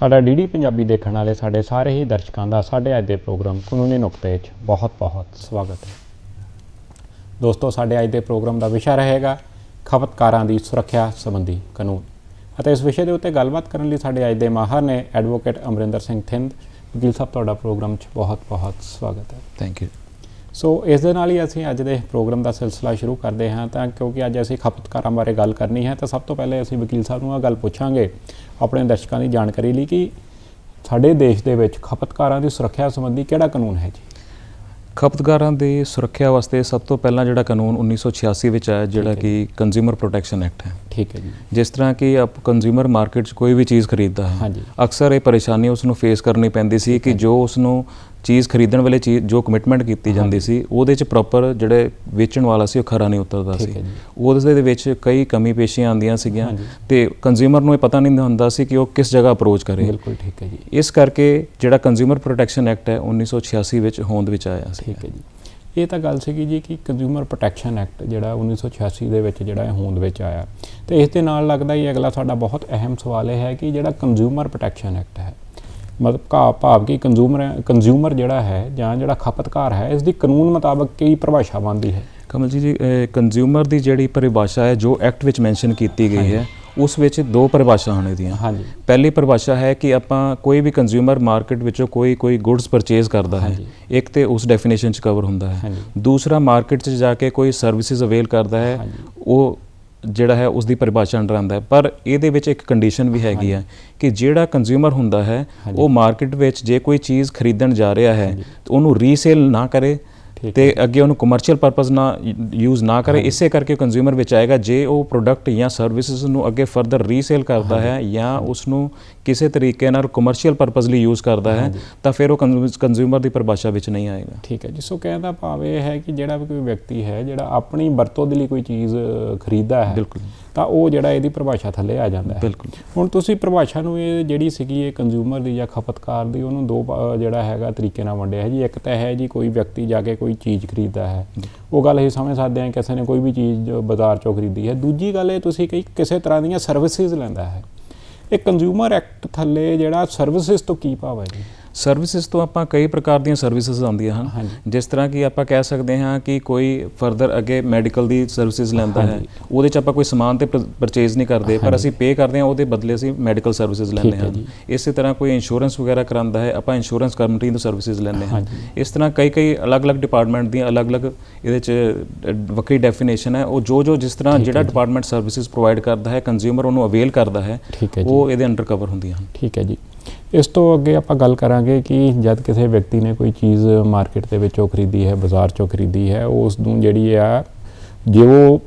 ਸਾਡਾ ਡੀਡੀ ਪੰਜਾਬੀ ਦੇਖਣ ਵਾਲੇ ਸਾਡੇ ਸਾਰੇ ਹੀ ਦਰਸ਼ਕਾਂ ਦਾ ਸਾਡੇ ਅੱਜ ਦੇ ਪ੍ਰੋਗਰਾਮ ਕਾਨੂੰਨੀ ਨੁਕਤੇ 'ਚ ਬਹੁਤ-ਬਹੁਤ ਸਵਾਗਤ ਹੈ। ਦੋਸਤੋ, ਸਾਡੇ ਅੱਜ ਦੇ ਪ੍ਰੋਗਰਾਮ ਦਾ ਵਿਸ਼ਾ ਰਹੇਗਾ ਖਪਤਕਾਰਾਂ ਦੀ ਸੁਰੱਖਿਆ ਸੰਬੰਧੀ ਕਾਨੂੰਨ ਅਤੇ ਇਸ ਵਿਸ਼ੇ ਦੇ ਉੱਤੇ ਗੱਲਬਾਤ ਕਰਨ ਲਈ ਸਾਡੇ ਅੱਜ ਦੇ ਮਾਹਰ ਨੇ ਐਡਵੋਕੇਟ ਅਮਰਿੰਦਰ ਸਿੰਘ ਥਿੰਦ, ਵਕੀਲ ਸਾਹਿਬ, ਤੁਹਾਡਾ ਪ੍ਰੋਗਰਾਮ 'ਚ ਬਹੁਤ-ਬਹੁਤ ਸਵਾਗਤ ਹੈ। ਥੈਂਕ ਯੂ ਸੋ ਇਸ ਦੇ ਨਾਲ ਹੀ ਅਸੀਂ ਅੱਜ ਦੇ ਪ੍ਰੋਗਰਾਮ ਦਾ ਸਿਲਸਿਲਾ ਸ਼ੁਰੂ ਕਰਦੇ ਹਾਂ ਤਾਂ ਕਿਉਂਕਿ ਅੱਜ ਅਸੀਂ ਖਪਤਕਾਰਾਂ ਬਾਰੇ ਗੱਲ ਕਰਨੀ ਹੈ ਤਾਂ ਸਭ ਤੋਂ ਪਹਿਲੇ ਅਸੀਂ ਵਕੀਲ ਸਾਹਿਬ ਨੂੰ ਇਹ ਗੱਲ ਪੁੱਛਾਂਗੇ ਆਪਣੇ ਦਰਸ਼ਕਾਂ ਦੀ ਜਾਣਕਾਰੀ ਲਈ ਕਿ ਸਾਡੇ ਦੇਸ਼ ਦੇ ਵਿੱਚ ਖਪਤਕਾਰਾਂ ਦੀ ਸੁਰੱਖਿਆ ਸੰਬੰਧੀ ਕਿਹੜਾ ਕਾਨੂੰਨ ਹੈ ਜੀ? ਖਪਤਕਾਰਾਂ ਦੀ ਸੁਰੱਖਿਆ ਵਾਸਤੇ ਸਭ ਤੋਂ ਪਹਿਲਾਂ ਜਿਹੜਾ ਕਾਨੂੰਨ 1986 ਵਿੱਚ ਆਇਆ ਜਿਹੜਾ ਕਿ ਕੰਜ਼ਿਊਮਰ ਪ੍ਰੋਟੈਕਸ਼ਨ ਐਕਟ ਹੈ। ਠੀਕ ਹੈ ਜੀ। ਜਿਸ ਤਰ੍ਹਾਂ ਕਿ ਆਪ ਕੰਜ਼ਿਊਮਰ ਮਾਰਕੀਟ 'ਚ ਕੋਈ ਵੀ ਚੀਜ਼ ਖਰੀਦਦਾ ਹੈ ਹਾਂਜੀ। ਅਕਸਰ ਇਹ ਪਰੇਸ਼ਾਨੀ ਉਸ ਨੂੰ ਫੇਸ ਕਰਨੀ ਪੈਂਦੀ ਸੀ ਕਿ ਜੋ ਉਸ ਨੂੰ ਚੀਜ਼ ਖਰੀਦਣ ਵੇਲੇ ਚੀਜ਼ ਜੋ ਕਮਿਟਮੈਂਟ ਕੀਤੀ ਜਾਂਦੀ ਸੀ ਉਹਦੇ 'ਚ ਪ੍ਰੋਪਰ ਜਿਹੜੇ ਵੇਚਣ ਵਾਲਾ ਸੀ ਉਹ ਖਰਾ ਨਹੀਂ ਉਤਰਦਾ ਸੀ। ਹੈ। ਉਹਦੇ ਦੇ ਵਿੱਚ ਕਈ ਕਮੀ ਪੇਸ਼ੀਆਂ ਆਉਂਦੀਆਂ ਸੀਗੀਆਂ। ਤੇ ਕੰਜ਼ਿਊਮਰ ਨੂੰ ਇਹ ਪਤਾ ਨਹੀਂ ਹੁੰਦਾ ਸੀ ਕਿ ਉਹ ਕਿਸ ਜਗ੍ਹਾ ਅਪਰੋਚ ਕਰੇ। ਬਿਲਕੁਲ ਠੀਕ ਹੈ ਜੀ। ਇਸ ਕਰਕੇ ਜਿਹੜਾ ਕੰਜ਼ਿਊਮਰ ਪ੍ਰੋਟੈਕਸ਼ਨ ਐਕਟ ਹੈ 1986 ਵਿੱਚ ਹੋਂਦ ਵਿੱਚ ਆਇਆ ਸੀ। ਠੀਕ ਹੈ ਜੀ। ਇਹ ਤਾਂ ਗੱਲ ਸੀਗੀ ਜੀ ਕਿ ਕੰਜ਼ਿਊਮਰ ਪ੍ਰੋਟੈਕਸ਼ਨ ਐਕਟ ਜਿਹੜਾ 1986 ਦੇ ਵਿੱਚ ਜਿਹੜਾ ਇਹ ਹੋਂਦ ਵਿੱਚ ਆਇਆ। ਤੇ ਇਸ ਦੇ ਨਾਲ ਲੱਗਦਾ ਹੀ ਅਗਲਾ ਸਾਡਾ ਬਹੁਤ ਅਹਿਮ ਸਵਾਲ ਇਹ ਹੈ ਕਿ ਜਿਹੜਾ ਕੰਜ਼ਿਊਮਰ ਪ੍ਰੋਟੈਕਸ਼ਨ ਐਕਟ ਹੈ ਮਤਲਬ ਕਾ ਭਾਵ ਕਿ ਕੰਜ਼ਿਊਮਰ ਕੰਜ਼ਿਊਮਰ ਜਿਹੜਾ ਹੈ ਜਾਂ ਜਿਹੜਾ ਖਪਤਕਾਰ ਹੈ ਇਸ ਦੀ ਕਾਨੂੰਨ ਮੁਤਾਬਕ ਕੀ ਪਰਿਭਾਸ਼ਾ ਬਣਦੀ ਹੈ। ਕਮਲ ਜੀ ਜੀ ਕੰਜ਼ਿਊਮਰ ਦੀ ਜਿਹੜੀ ਪਰਿਭਾਸ਼ਾ ਹੈ ਜੋ ਐਕਟ ਵਿੱਚ ਮੈਂਸ਼ਨ ਕੀਤੀ ਗਈ ਹੈ ਉਸ ਵਿੱਚ ਦੋ ਪਰਿਭਾਸ਼ਾ ਹਨ ਇਹਦੀਆਂ। ਹਾਂਜੀ। ਪਹਿਲੀ ਪਰਿਭਾਸ਼ਾ ਹੈ ਕਿ ਆਪਾਂ ਕੋਈ ਵੀ ਕੰਜ਼ਿਊਮਰ ਮਾਰਕੀਟ ਵਿੱਚੋਂ ਕੋਈ ਕੋਈ ਗੁੱਡਸ ਪਰਚੇਜ਼ ਕਰਦਾ ਹੈ। ਇੱਕ ਤੇ ਉਸ ਡੈਫੀਨੇਸ਼ਨ 'ਚ ਕਵਰ ਹੁੰਦਾ ਹੈ। ਦੂਸਰਾ ਮਾਰਕੀਟ 'ਚ ਜਾ ਕੇ ਕੋਈ ਸਰਵਿਸਿਜ਼ ਅਵੇਲ ਕਰਦਾ ਹੈ। ਉਹ ਜਿਹੜਾ ਹੈ ਉਸ ਦੀ ਪਰਿਭਾਸ਼ਾ ਅੰਡਰ ਆਉਂਦਾ ਹੈ। ਪਰ ਇਹਦੇ ਵਿੱਚ ਇੱਕ ਕੰਡੀਸ਼ਨ ਵੀ ਹੈਗੀ ਹੈ ਕਿ ਜਿਹੜਾ ਕੰਜ਼ਿਊਮਰ ਹੁੰਦਾ ਹੈ। ਉਹ ਮਾਰਕੀਟ ਵਿੱਚ ਜੇ ਕੋਈ ਚੀਜ਼ ਖਰੀਦਣ ਜਾ ਰਿਹਾ ਹੈ। ਤਾਂ ਉਹਨੂੰ ਰੀਸੇਲ ਨਾ ਕਰੇ ਤੇ ਅੱਗੇ ਉਹਨੂੰ ਕਮਰਸ਼ੀਅਲ ਪਰਪਸ ਨਾ ਯੂਜ਼ ਨਾ ਕਰੇ। ਇਸੇ ਕਰਕੇ ਕੰਜ਼ਿਊਮਰ ਵਿੱਚ ਆਏਗਾ ਜੇ ਉਹ ਪ੍ਰੋਡਕਟ ਜਾਂ ਸਰਵਿਸਿਜ਼ ਨੂੰ ਅੱਗੇ ਫਰਦਰ ਰੀਸੇਲ ਕਰਦਾ ਹੈ ਜਾਂ ਉਸ ਨੂੰ ਕਿਸੇ ਤਰੀਕੇ ਨਾਲ ਕਮਰਸ਼ੀਅਲ ਪਰਪਸ ਲਈ ਯੂਜ਼ ਕਰਦਾ ਹੈ ਤਾਂ ਫਿਰ ਉਹ ਕੰਜ਼ਿਊਮਰ ਦੀ ਪਰਿਭਾਸ਼ਾ ਵਿੱਚ ਨਹੀਂ ਆਏਗਾ। ਠੀਕ ਹੈ ਜੀ। ਸੋ ਕਹਿਣ ਦਾ ਭਾਵ ਇਹ ਹੈ ਕਿ ਜਿਹੜਾ ਵੀ ਕੋਈ ਵਿਅਕਤੀ ਹੈ ਜਿਹੜਾ ਆਪਣੀ ਵਰਤੋਂ ਦੇ ਲਈ ਕੋਈ ਚੀਜ਼ ਖਰੀਦਦਾ ਹੈ ਬਿਲਕੁਲ। ਤਾਂ ਉਹ ਜਿਹੜਾ ਇਹਦੀ ਪਰਿਭਾਸ਼ਾ ਥੱਲੇ ਆ ਜਾਂਦਾ ਹੈ। ਬਿਲਕੁਲ। ਹੁਣ ਤੁਸੀਂ ਪਰਿਭਾਸ਼ਾ ਨੂੰ ਇਹ ਜਿਹੜੀ ਸੀਗੀ ਇਹ ਕੰਜ਼ਿਊਮਰ ਦੀ ਜਾਂ ਖਪਤਕਾਰ ਦੀ ਉਹਨੂੰ ਦੋ ਜਿਹੜਾ ਹੈਗਾ ਤਰੀਕੇ ਨਾਲ ਵੰਡਿਆ ਹੈ ਜੀ। ਇੱਕ ਤਾਂ ਹੈ ਜੀ ਕੋਈ ਵਿਅਕਤੀ ਜਾ ਕੇ ਕੋਈ ਚੀਜ਼ ਖਰੀਦਦਾ ਹੈ। ਉਹ ਗੱਲ ਅਸੀਂ ਸਮਝ ਸਕਦੇ ਹਾਂ ਕਿਸੇ ਨੇ ਕੋਈ ਵੀ ਚੀਜ਼ ਬਾਜ਼ਾਰ ਚੋਂ ਖਰੀਦੀ ਹੈ। ਦੂਜੀ ਗੱਲ ਇਹ ਤੁਸੀਂ ਕਹੀ ਕਿਸੇ ਤਰ੍ਹਾਂ ਦੀਆਂ ਸਰਵਿਸਿਜ਼ ਲੈਂਦਾ ਹੈ। ਇਹ ਕੰਜ਼ਿਊਮਰ ਐਕਟ ਥੱਲੇ ਜਿਹੜਾ ਸਰਵਿਸਿਜ਼ ਤੋਂ ਕੀ ਭਾਵ ਹੈ ਜੀ? ਸਰਵਿਸਿਜ਼ ਤੋਂ ਆਪਾਂ ਕਈ ਪ੍ਰਕਾਰ ਦੀਆਂ ਸਰਵਿਸਿਜ਼ ਆਉਂਦੀਆਂ ਹਨ। ਜਿਸ ਤਰ੍ਹਾਂ ਕਿ ਆਪਾਂ ਕਹਿ ਸਕਦੇ ਹਾਂ ਕਿ ਕੋਈ ਫਰਦਰ ਅੱਗੇ ਮੈਡੀਕਲ ਦੀ ਸਰਵਿਸਿਜ਼ ਲੈਂਦਾ ਹੈ। ਉਹਦੇ ਚ ਆਪਾਂ ਕੋਈ ਸਮਾਨ ਤੇ ਪਰਚੇਜ਼ ਨਹੀਂ ਕਰਦੇ ਪਰ ਅਸੀਂ ਪੇ ਕਰਦੇ ਹਾਂ ਉਹਦੇ ਬਦਲੇ ਅਸੀਂ ਮੈਡੀਕਲ ਸਰਵਿਸਿਜ਼ ਲੈਂਦੇ ਹੈ। ਇਸੇ ਤਰ੍ਹਾਂ ਕੋਈ ਇੰਸ਼ੋਰੈਂਸ ਵਗੈਰਾ ਕਰਾਉਂਦਾ ਹੈ ਆਪਾਂ ਇੰਸ਼ੋਰੈਂਸ ਕੰਪਨੀ ਤੋਂ ਸਰਵਿਸਿਜ਼ ਲੈਂਦੇ ਹਾਂ। ਇਸ ਤਰ੍ਹਾਂ ਕਈ ਕਈ ਅਲੱਗ-ਅਲੱਗ ਡਿਪਾਰਟਮੈਂਟ ਦੀਆਂ ਅਲੱਗ-ਅਲੱਗ ਇਹਦੇ ਚ ਵੱਖਰੀ ਡੈਫੀਨੇਸ਼ਨ ਹੈ। ਉਹ ਜੋ ਜੋ ਜਿਸ ਤਰ੍ਹਾਂ ਜਿਹੜਾ। ਡਿਪਾਰਟਮੈਂਟ ਸਰਵਿਸਿਜ਼ ਪ੍ਰੋਵਾਈਡ ਕਰਦਾ ਹੈ ਕੰਜ਼ਿਊਮਰ ਉਹਨੂੰ ਅਵੇਲ ਕਰਦਾ ਹੈ ਉਹ ਇਹਦੇ ਅੰਡਰ ਕਵਰ ਹੁੰਦੀਆਂ ਹਨ। ਠੀਕ ਹੈ ਜੀ। ਇਸ ਤੋਂ ਅੱਗੇ ਆਪਾਂ ਗੱਲ ਕਰਾਂਗੇ ਕਿ ਜਦ ਕਿਸੇ ਵਿਅਕਤੀ ਨੇ ਕੋਈ ਚੀਜ਼ ਮਾਰਕੀਟ ਦੇ ਵਿੱਚੋਂ ਖਰੀਦੀ ਹੈ ਬਾਜ਼ਾਰ ਚੋਂ ਖਰੀਦੀ ਹੈ ਉਸ ਨੂੰ ਜਿਹੜੀ ਆ ਜੇ ਉਹ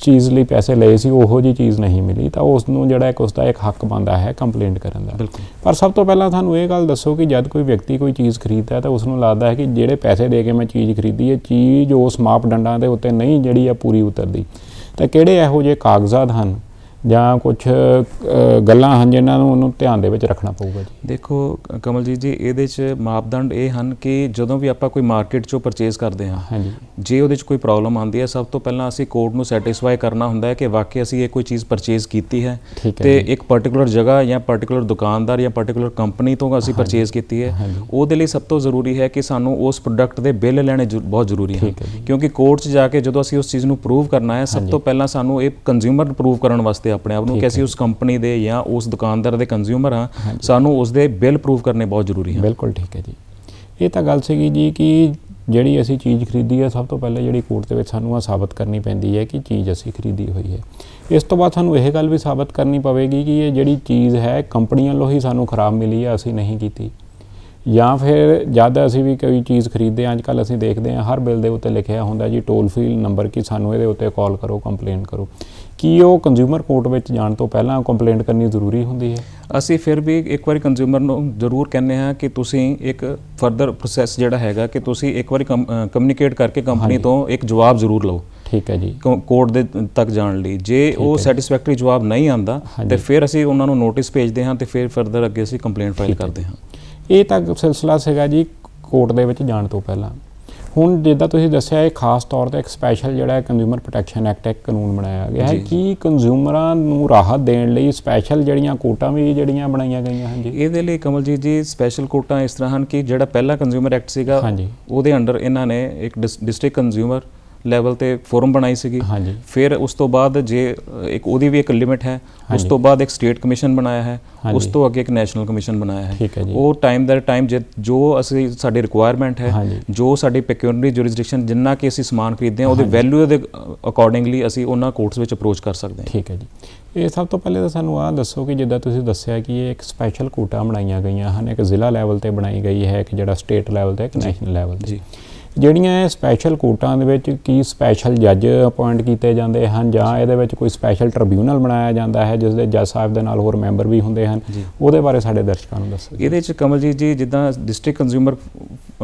ਚੀਜ਼ ਲਈ ਪੈਸੇ ਲਏ ਸੀ ਉਹੋ ਜੀ ਚੀਜ਼ ਨਹੀਂ ਮਿਲੀ ਤਾਂ ਉਸ ਨੂੰ ਜਿਹੜਾ ਇੱਕ ਉਸਦਾ ਇੱਕ ਹੱਕ ਬਣਦਾ ਹੈ ਕੰਪਲੇਂਟ ਕਰਨ ਦਾ। ਪਰ ਸਭ ਤੋਂ ਪਹਿਲਾਂ ਸਾਨੂੰ ਇਹ ਗੱਲ ਦੱਸੋ ਕਿ ਜਦ ਕੋਈ ਵਿਅਕਤੀ ਕੋਈ ਚੀਜ਼ ਖਰੀਦਦਾ ਹੈ ਤਾਂ ਉਸ ਨੂੰ ਲੱਗਦਾ ਹੈ ਕਿ ਜਿਹੜੇ ਪੈਸੇ ਦੇ ਕੇ ਮੈਂ ਚੀਜ਼ ਖਰੀਦੀ ਹੈ ਚੀਜ਼ ਉਸ ਮਾਪਦੰਡਾਂ ਦੇ ਉੱਤੇ ਨਹੀਂ ਜਿਹੜੀ ਆ ਪੂਰੀ ਉਤਰਦੀ। ਤਾਂ ਕਿਹੜੇ ਇਹੋ ਜਿਹੇ ਕਾਗਜ਼ਾਤ ਹਨ ਜਾਂ ਕੁਝ ਗੱਲਾਂ ਹਨ ਜਿਨ੍ਹਾਂ ਨੂੰ ਉਹਨੂੰ ਧਿਆਨ ਦੇ ਵਿੱਚ ਰੱਖਣਾ ਪਊਗਾ ਜੀ ਦੇਖੋ ਕ- ਕਮਲਜੀਤ ਜੀ ਇਹਦੇ 'ਚ ਮਾਪਦੰਡ ਇਹ ਹਨ ਕਿ ਜਦੋਂ ਵੀ ਆਪਾਂ ਕੋਈ ਮਾਰਕੀਟ 'ਚੋਂ ਪਰਚੇਜ਼ ਕਰਦੇ ਹਾਂ ਹਾਂਜੀ ਜੇ ਉਹਦੇ 'ਚ ਕੋਈ ਪ੍ਰੋਬਲਮ ਆਉਂਦੀ ਹੈ ਸਭ ਤੋਂ ਪਹਿਲਾਂ ਅਸੀਂ ਕੋਰਟ ਨੂੰ ਸੈਟੀਸਫਾਈ ਕਰਨਾ ਹੁੰਦਾ ਹੈ ਕਿ ਵਾਕਈ ਅਸੀਂ ਇਹ ਕੋਈ ਚੀਜ਼ ਪਰਚੇਜ਼ ਕੀਤੀ ਹੈ ਤੇ ਜੀ। ਇੱਕ ਪਾਰਟਿਕੂਲਰ ਜਗ੍ਹਾ ਜਾਂ ਪਾਰਟਿਕੂਲਰ ਦੁਕਾਨਦਾਰ ਜਾਂ ਪਾਰਟਿਕੂਲਰ ਕੰਪਨੀ ਤੋਂ ਅਸੀਂ ਪਰਚੇਜ਼ ਕੀਤੀ ਹੈ। ਉਹਦੇ ਲਈ ਸਭ ਤੋਂ ਜ਼ਰੂਰੀ ਹੈ ਕਿ ਸਾਨੂੰ ਉਸ ਪ੍ਰੋਡਕਟ ਦੇ ਬਿੱਲ ਲੈਣੇ ਬਹੁਤ ਜ਼ਰੂਰੀ ਹੈ ਜੀ। ਕਿਉਂਕਿ ਕੋਰਟ 'ਚ ਜਾ ਕੇ ਜਦੋਂ ਅਸੀਂ ਉਸ ਚੀਜ਼ ਨੂੰ ਪ੍ਰੂਵ ਕਰਨਾ ਹੈ ਸਭ ਤੋਂ ਪਹਿਲਾਂ ਸਾਨੂੰ ਇਹ ਕੰਜ਼ਿਊਮਰ ਪ੍ਰੂਵ ਕਰਨ ਵਾਸਤੇ ਆਪਣੇ ਆਪ ਨੂੰ ਕਿ ਅਸੀਂ ਉਸ ਕੰਪਨੀ ਦੇ ਜਾਂ ਉਸ ਦੁਕਾਨਦਾਰ ਦੇ ਕੰਜ਼ਿਊਮਰ ਹਾਂ ਸਾਨੂੰ ਉਸ ਦੇ ਬਿੱਲ ਪ੍ਰੂਵ ਕਰਨੇ ਬਹੁਤ ਜ਼ਰੂਰੀ ਹਨ। ਬਿਲਕੁਲ ਠੀਕ ਹੈ ਜੀ। ਇਹ ਤਾਂ ਗੱਲ ਸੀਗੀ ਜੀ ਕਿ ਜਿਹੜੀ ਅਸੀਂ ਚੀਜ਼ ਖਰੀਦੀ ਹੈ ਸਭ ਤੋਂ ਪਹਿਲਾਂ ਜਿਹੜੀ ਕੋਰਟ ਦੇ ਵਿੱਚ ਸਾਨੂੰ ਆ ਸਾਬਤ ਕਰਨੀ ਪੈਂਦੀ ਹੈ ਕਿ ਚੀਜ਼ ਅਸੀਂ ਖਰੀਦੀ ਹੋਈ ਹੈ। ਇਸ ਤੋਂ ਬਾਅਦ ਸਾਨੂੰ ਇਹ ਗੱਲ ਵੀ ਸਾਬਤ ਕਰਨੀ ਪਵੇਗੀ ਕਿ ਇਹ ਜਿਹੜੀ ਚੀਜ਼ ਹੈ ਕੰਪਨੀਆਂ ਵੱਲੋਂ ਹੀ ਸਾਨੂੰ ਖਰਾਬ ਮਿਲੀ ਹੈ ਅਸੀਂ ਨਹੀਂ ਕੀਤੀ। ਜਾਂ ਫਿਰ ਜਦ ਅਸੀਂ ਵੀ ਕੋਈ ਚੀਜ਼ ਖਰੀਦਦੇ ਹਾਂ ਅੱਜ ਕੱਲ੍ਹ ਅਸੀਂ ਦੇਖਦੇ ਹਾਂ ਹਰ ਬਿੱਲ ਦੇ ਉੱਤੇ ਲਿਖਿਆ ਹੁੰਦਾ ਜੀ ਟੋਲ ਫ੍ਰੀ ਨੰਬਰ ਕਿ ਸਾਨੂੰ ਇਹਦੇ ਉੱਤੇ ਕਾਲ ਕਰੋ ਕੰਪਲੇਂਟ ਕਰੋ। ਕੀ ਉਹ ਕੰਜ਼ਿਊਮਰ ਕੋਰਟ ਵਿੱਚ ਜਾਣ ਤੋਂ ਪਹਿਲਾਂ ਕੰਪਲੇਂਟ ਕਰਨੀ ਜ਼ਰੂਰੀ ਹੁੰਦੀ ਹੈ? ਅਸੀਂ ਫਿਰ ਵੀ ਇੱਕ ਵਾਰੀ ਕੰਜ਼ਿਊਮਰ ਨੂੰ ਜ਼ਰੂਰ ਕਹਿੰਦੇ ਹਾਂ ਕਿ ਤੁਸੀਂ ਇੱਕ ਫਰਦਰ ਪ੍ਰੋਸੈਸ ਜਿਹੜਾ ਹੈਗਾ ਕਿ ਤੁਸੀਂ ਇੱਕ ਵਾਰੀ ਕਮਿਊਨੀਕੇਟ ਕਰਕੇ ਕੰਪਨੀ। ਤੋਂ ਇੱਕ ਜਵਾਬ ਜ਼ਰੂਰ ਲਓ। ਠੀਕ ਹੈ ਜੀ। ਕੋਰਟ ਦੇ ਤੱਕ ਜਾਣ ਲਈ। ਜੇ ਉਹ ਸੈਟੀਸਫੈਕਟਰੀ ਜਵਾਬ ਨਹੀਂ ਆਂਦਾ ਹਾਂਜੀ। ਤੇ ਫਿਰ ਅਸੀਂ ਉਹਨਾਂ ਨੂੰ ਨੋਟਿਸ ਭੇਜਦੇ ਹਾਂ ਤੇ ਫਿਰ ਫਰਦਰ ਅੱਗੇ ਅਸੀਂ ਕੰਪਲੇਂਟ ਫਾਈਲ। ਕਰਦੇ ਹਾਂ। ਇਹ ਤਾਂ ਸਿਲਸਿਲਾ ਸੀਗਾ ਜੀ ਕੋਰਟ ਦੇ ਵਿੱਚ ਜਾਣ ਤੋਂ ਪਹਿਲਾਂ। ਹੁਣ ਜਿੱਦਾਂ ਤੁਸੀਂ ਦੱਸਿਆ ਇਹ ਖਾਸ ਤੌਰ ਤੇ ਇੱਕ ਸਪੈਸ਼ਲ ਜਿਹੜਾ ਕੰਜ਼ਿਊਮਰ ਪ੍ਰੋਟੈਕਸ਼ਨ ਐਕਟ ਇੱਕ ਕਾਨੂੰਨ ਬਣਾਇਆ ਗਿਆ ਹੈ। ਕੀ ਕੰਜ਼ਿਊਮਰਾਂ ਨੂੰ ਰਾਹਤ ਦੇਣ ਲਈ ਸਪੈਸ਼ਲ ਜਿਹੜੀਆਂ ਕੋਟਾਂ ਵੀ ਜਿਹੜੀਆਂ ਬਣਾਈਆਂ ਗਈਆਂ ਹਨ ਜੀ ਇਹਦੇ ਲਈ ਕਮਲਜੀਤ ਜੀ ਸਪੈਸ਼ਲ ਕੋਟਾਂ ਇਸ ਤਰ੍ਹਾਂ ਹਨ ਕਿ ਜਿਹੜਾ ਪਹਿਲਾ ਕੰਜ਼ਿਊਮਰ ਐਕਟ ਸੀਗਾ। ਉਹਦੇ ਅੰਡਰ ਇਹਨਾਂ ਨੇ ਇੱਕ ਡਿਸਟ੍ਰਿਕਟ ਕੰਜ਼ਿਊਮਰ ਲੈਵਲ ਤੇ ਫੋਰਮ ਬਣਾਈ ਸੀਗੀ। ਫਿਰ ਉਸ ਤੋਂ ਬਾਅਦ ਜੇ ਇੱਕ ਉਹਦੀ ਵੀ ਇੱਕ ਲਿਮਿਟ ਹੈ ਉਸ। ਤੋਂ ਬਾਅਦ ਇੱਕ ਸਟੇਟ ਕਮਿਸ਼ਨ ਬਣਾਇਆ ਹੈ। ਉਸ ਤੋਂ ਅੱਗੇ ਇੱਕ ਨੈਸ਼ਨਲ ਕਮਿਸ਼ਨ ਬਣਾਇਆ ਹੈ। ਜੀ। ਉਹ ਟਾਈਮ ਦਰ ਟਾਈਮ ਜੋ ਅਸੀਂ ਸਾਡੀ ਰਿਕੁਆਇਰਮੈਂਟ ਹੈ। ਜੋ ਸਾਡੀ ਪੈਕਿਊਨਰੀ ਜੁਰਿਸਡਿਕਸ਼ਨ ਜਿੰਨਾ ਕਿ ਅਸੀਂ ਸਮਾਨ ਖਰੀਦਦੇ ਹਾਂ ਉਹਦੇ ਵੈਲਿਊ ਦੇ ਅਕੋਰਡਿੰਗਲੀ ਅਸੀਂ ਉਹਨਾਂ ਕੋਰਟਸ ਵਿੱਚ ਅਪਰੋਚ ਕਰ ਸਕਦੇ ਹਾਂ। ਠੀਕ ਹੈ ਜੀ। ਇਹ ਸਭ ਤੋਂ ਪਹਿਲੇ ਤਾਂ ਸਾਨੂੰ ਆਹ ਦੱਸੋ ਕਿ ਜਿੱਦਾਂ ਤੁਸੀਂ ਦੱਸਿਆ ਕਿ ਇਹ ਇੱਕ ਸਪੈਸ਼ਲ ਕੋਟਾ ਬਣਾਈਆਂ ਗਈਆਂ ਹਨ ਇੱਕ ਜ਼ਿਲ੍ਹਾ ਲੈਵਲ ਤੇ ਬਣਾਈ ਗਈ ਹੈ ਇੱਕ ਜਿਹੜਾ ਸਟੇਟ ਲੈਵਲ ਤੇ ਇੱਕ ਨੈਸ਼ਨਲ ਲੈਵਲ ਤੇ। ਜੀ। ਜਿਹੜੀਆਂ ਇਹ ਸਪੈਸ਼ਲ ਕੋਟਾਂ ਦੇ ਵਿੱਚ ਕੀ ਸਪੈਸ਼ਲ ਜੱਜ ਅਪਾਇੰਟ ਕੀਤੇ ਜਾਂਦੇ ਹਨ ਜਾਂ ਇਹਦੇ ਵਿੱਚ ਕੋਈ ਸਪੈਸ਼ਲ ਟ੍ਰਿਬਿਊਨਲ ਬਣਾਇਆ ਜਾਂਦਾ ਹੈ ਜਿਸ ਦੇ ਜੱਜ ਸਾਹਿਬ ਦੇ ਨਾਲ ਹੋਰ ਮੈਂਬਰ ਵੀ ਹੁੰਦੇ ਹਨ। ਉਹਦੇ ਬਾਰੇ ਸਾਡੇ ਦਰਸ਼ਕਾਂ ਨੂੰ ਦੱਸੋ। ਇਹਦੇ ਚ ਕਮਲਜੀਤ ਜੀ ਜਿੱਦਾਂ ਡਿਸਟ੍ਰਿਕਟ ਕੰਜ਼ਿਊਮਰ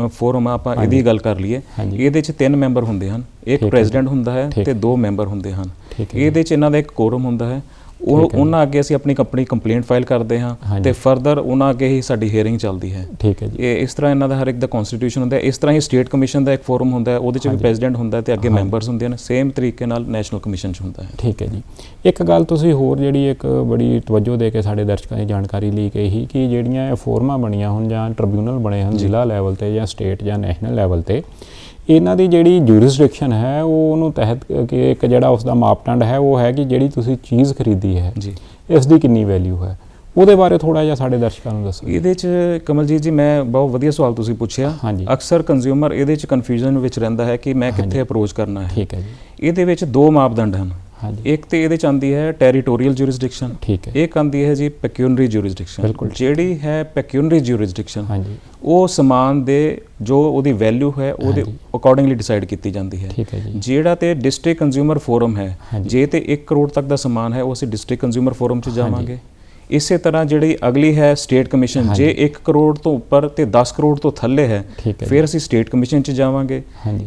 ਫੋਰਮ ਆਪਾਂ ਇਹਦੀ ਗੱਲ ਕਰ ਲਈਏ। ਇਹਦੇ ਚ ਤਿੰਨ ਮੈਂਬਰ ਹੁੰਦੇ ਹਨ। ਇੱਕ ਪ੍ਰੈਜ਼ੀਡੈਂਟ ਹੁੰਦਾ ਹੈ ਤੇ ਦੋ ਮੈਂਬਰ ਹੁੰਦੇ ਹਨ। ਇਹਦੇ ਚ ਇਹਨਾਂ ਦਾ ਇੱਕ ਕੋਰਮ ਹੁੰਦਾ ਹੈ। ਉਹ। ਉਹਨਾਂ ਅੱਗੇ ਅਸੀਂ ਆਪਣੀ ਕੰਪਨੀ ਕੰਪਲੇਂਟ ਫਾਈਲ ਕਰਦੇ ਹਾਂ। ਤੇ ਫਰਦਰ ਉਹਨਾਂ ਅੱਗੇ ਹੀ ਸਾਡੀ ਹੀਅਰਿੰਗ ਚੱਲਦੀ ਹੈ ਠੀਕ ਹੈ ਜੀ ਇਹ ਇਸ ਤਰ੍ਹਾਂ ਇਹਨਾਂ ਦਾ ਹਰ ਇੱਕ ਦਾ ਕਨਸਟੀਟਿਊਸ਼ਨ ਹੁੰਦਾ ਹੈ ਇਸ ਤਰ੍ਹਾਂ ਹੀ ਸਟੇਟ ਕਮਿਸ਼ਨ ਦਾ ਇੱਕ ਫੋਰਮ ਹੁੰਦਾ ਹੈ ਉਹਦੇ ਚ ਵੀ। ਪ੍ਰੈਜ਼ੀਡੈਂਟ ਹੁੰਦਾ ਹੈ ਤੇ ਅੱਗੇ। ਮੈਂਬਰਸ ਹੁੰਦੇ ਹਨ ਸੇਮ ਤਰੀਕੇ ਨਾਲ ਨੈਸ਼ਨਲ ਕਮਿਸ਼ਨ ਚ ਹੁੰਦਾ ਹੈ ਠੀਕ ਹੈ ਜੀ ਇੱਕ ਗੱਲ ਤੁਸੀਂ ਹੋਰ ਜਿਹੜੀ ਇੱਕ ਬੜੀ ਤਵੱਜੋ ਦੇ ਕੇ ਸਾਡੇ ਦਰਸ਼ਕਾਂ ਦੀ ਜਾਣਕਾਰੀ ਲਈ ਕਹੀ ਕਿ ਜਿਹੜੀਆਂ ਇਹ ਫੋਰਮਾਂ ਬਣੀਆਂ ਹੁਣ ਜਾਂ ਟ੍ਰਿਬਿਊਨਲ ਬਣੇ ਹਨ ਜ਼ਿਲ੍ਹਾ ਲੈਵਲ ਤੇ ਜਾਂ ਸਟੇਟ ਜਾਂ ਨੈਸ਼ਨਲ ਲੈਵਲ ਤੇ ਇਹਨਾਂ ਦੀ ਜਿਹੜੀ ਜੂਰਿਸਡਿਕਸ਼ਨ ਹੈ ਉਹ ਉਹਨੂੰ ਤਹਿਤ ਕਿ ਇੱਕ ਜਿਹੜਾ ਉਸ ਦਾ ਮਾਪਦੰਡ ਹੈ ਉਹ ਹੈ ਕਿ ਜਿਹੜੀ ਤੁਸੀਂ ਚੀਜ਼ ਖਰੀਦੀ ਹੈ ਜੀ। ਇਸ ਦੀ ਕਿੰਨੀ ਵੈਲਿਊ ਹੈ। ਉਹਦੇ ਬਾਰੇ ਥੋੜਾ ਜਿਹਾ ਸਾਡੇ ਦਰਸ਼ਕਾਂ ਨੂੰ ਦੱਸੋ। ਇਹਦੇ ਚ ਕਮਲਜੀਤ ਜੀ ਮੈਂ ਬਹੁਤ ਵਧੀਆ ਸਵਾਲ ਤੁਸੀਂ ਪੁੱਛਿਆ। ਹਾਂਜੀ। ਅਕਸਰ ਕੰਜ਼ਿਊਮਰ ਇਹਦੇ ਚ ਕਨਫਿਊਜ਼ਨ ਵਿੱਚ ਰਹਿੰਦਾ ਹੈ ਕਿ ਮੈਂ। ਕਿੱਥੇ ਅਪਰੋਚ ਕਰਨਾ ਹੈ। ਠੀਕ ਹੈ ਜੀ। ਇਹਦੇ ਵਿੱਚ ਦੋ ਮਾਪਦੰਡ ਹਨ। ਇੱਕ ਤੇ ਇਹਦੇ ਚ ਆਂਦੀ ਹੈ ਟੈਰੀਟੋਰੀਅਲ ਜੁਰਿਸਡਿਕਸ਼ਨ। ਠੀਕ ਹੈ। ਇੱਕ ਆਂਦੀ ਹੈ ਜੀ ਪੈਕਿਊਨਰੀ ਜੁਰਿਸਡਿਕਸ਼ਨ। ਜਿਹੜੀ ਹੈ ਪੈਕਿਊਨਰੀ ਜੁਰਿਸਡਿਕਸ਼ਨ ਹਾਂਜੀ। ਉਹ ਸਮਾਨ ਦੇ ਜੋ ਉਹਦੀ ਵੈਲਿਊ ਹੈ ਉਹਦੇ। ਅਕੋਰਡਿੰਗਲੀ ਡਿਸਾਈਡ ਕੀਤੀ ਜਾਂਦੀ ਹੈ। ਠੀਕ ਹੈ ਜੀ। ਜਿਹੜਾ ਤੇ ਡਿਸਟ੍ਰਿਕਟ ਕੰਜ਼ਿਊਮਰ ਫੋਰਮ ਹੈ। ਜੇ ਤੇ 1 ਕਰੋੜ ਤੱਕ ਦਾ ਸਮਾਨ ਹੈ ਉਹ ਅਸੀਂ ਡਿਸਟ੍ਰਿਕਟ ਕੰਜ਼ਿਊਮਰ ਫੋਰਮ 'ਚ ਜਾਵਾਂਗੇ। ਇਸੇ ਤਰ੍ਹਾਂ ਜਿਹੜੀ ਅਗਲੀ ਹੈ ਸਟੇਟ ਕਮਿਸ਼ਨ। ਜੇ 1 ਕਰੋੜ ਤੋਂ ਉੱਪਰ ਤੇ 10 ਕਰੋੜ ਤੋਂ ਥੱਲੇ ਹੈ ਫਿਰ ਅਸੀਂ ਸਟੇਟ ਕਮਿਸ਼ਨ 'ਚ ਜਾਵਾਂਗੇ।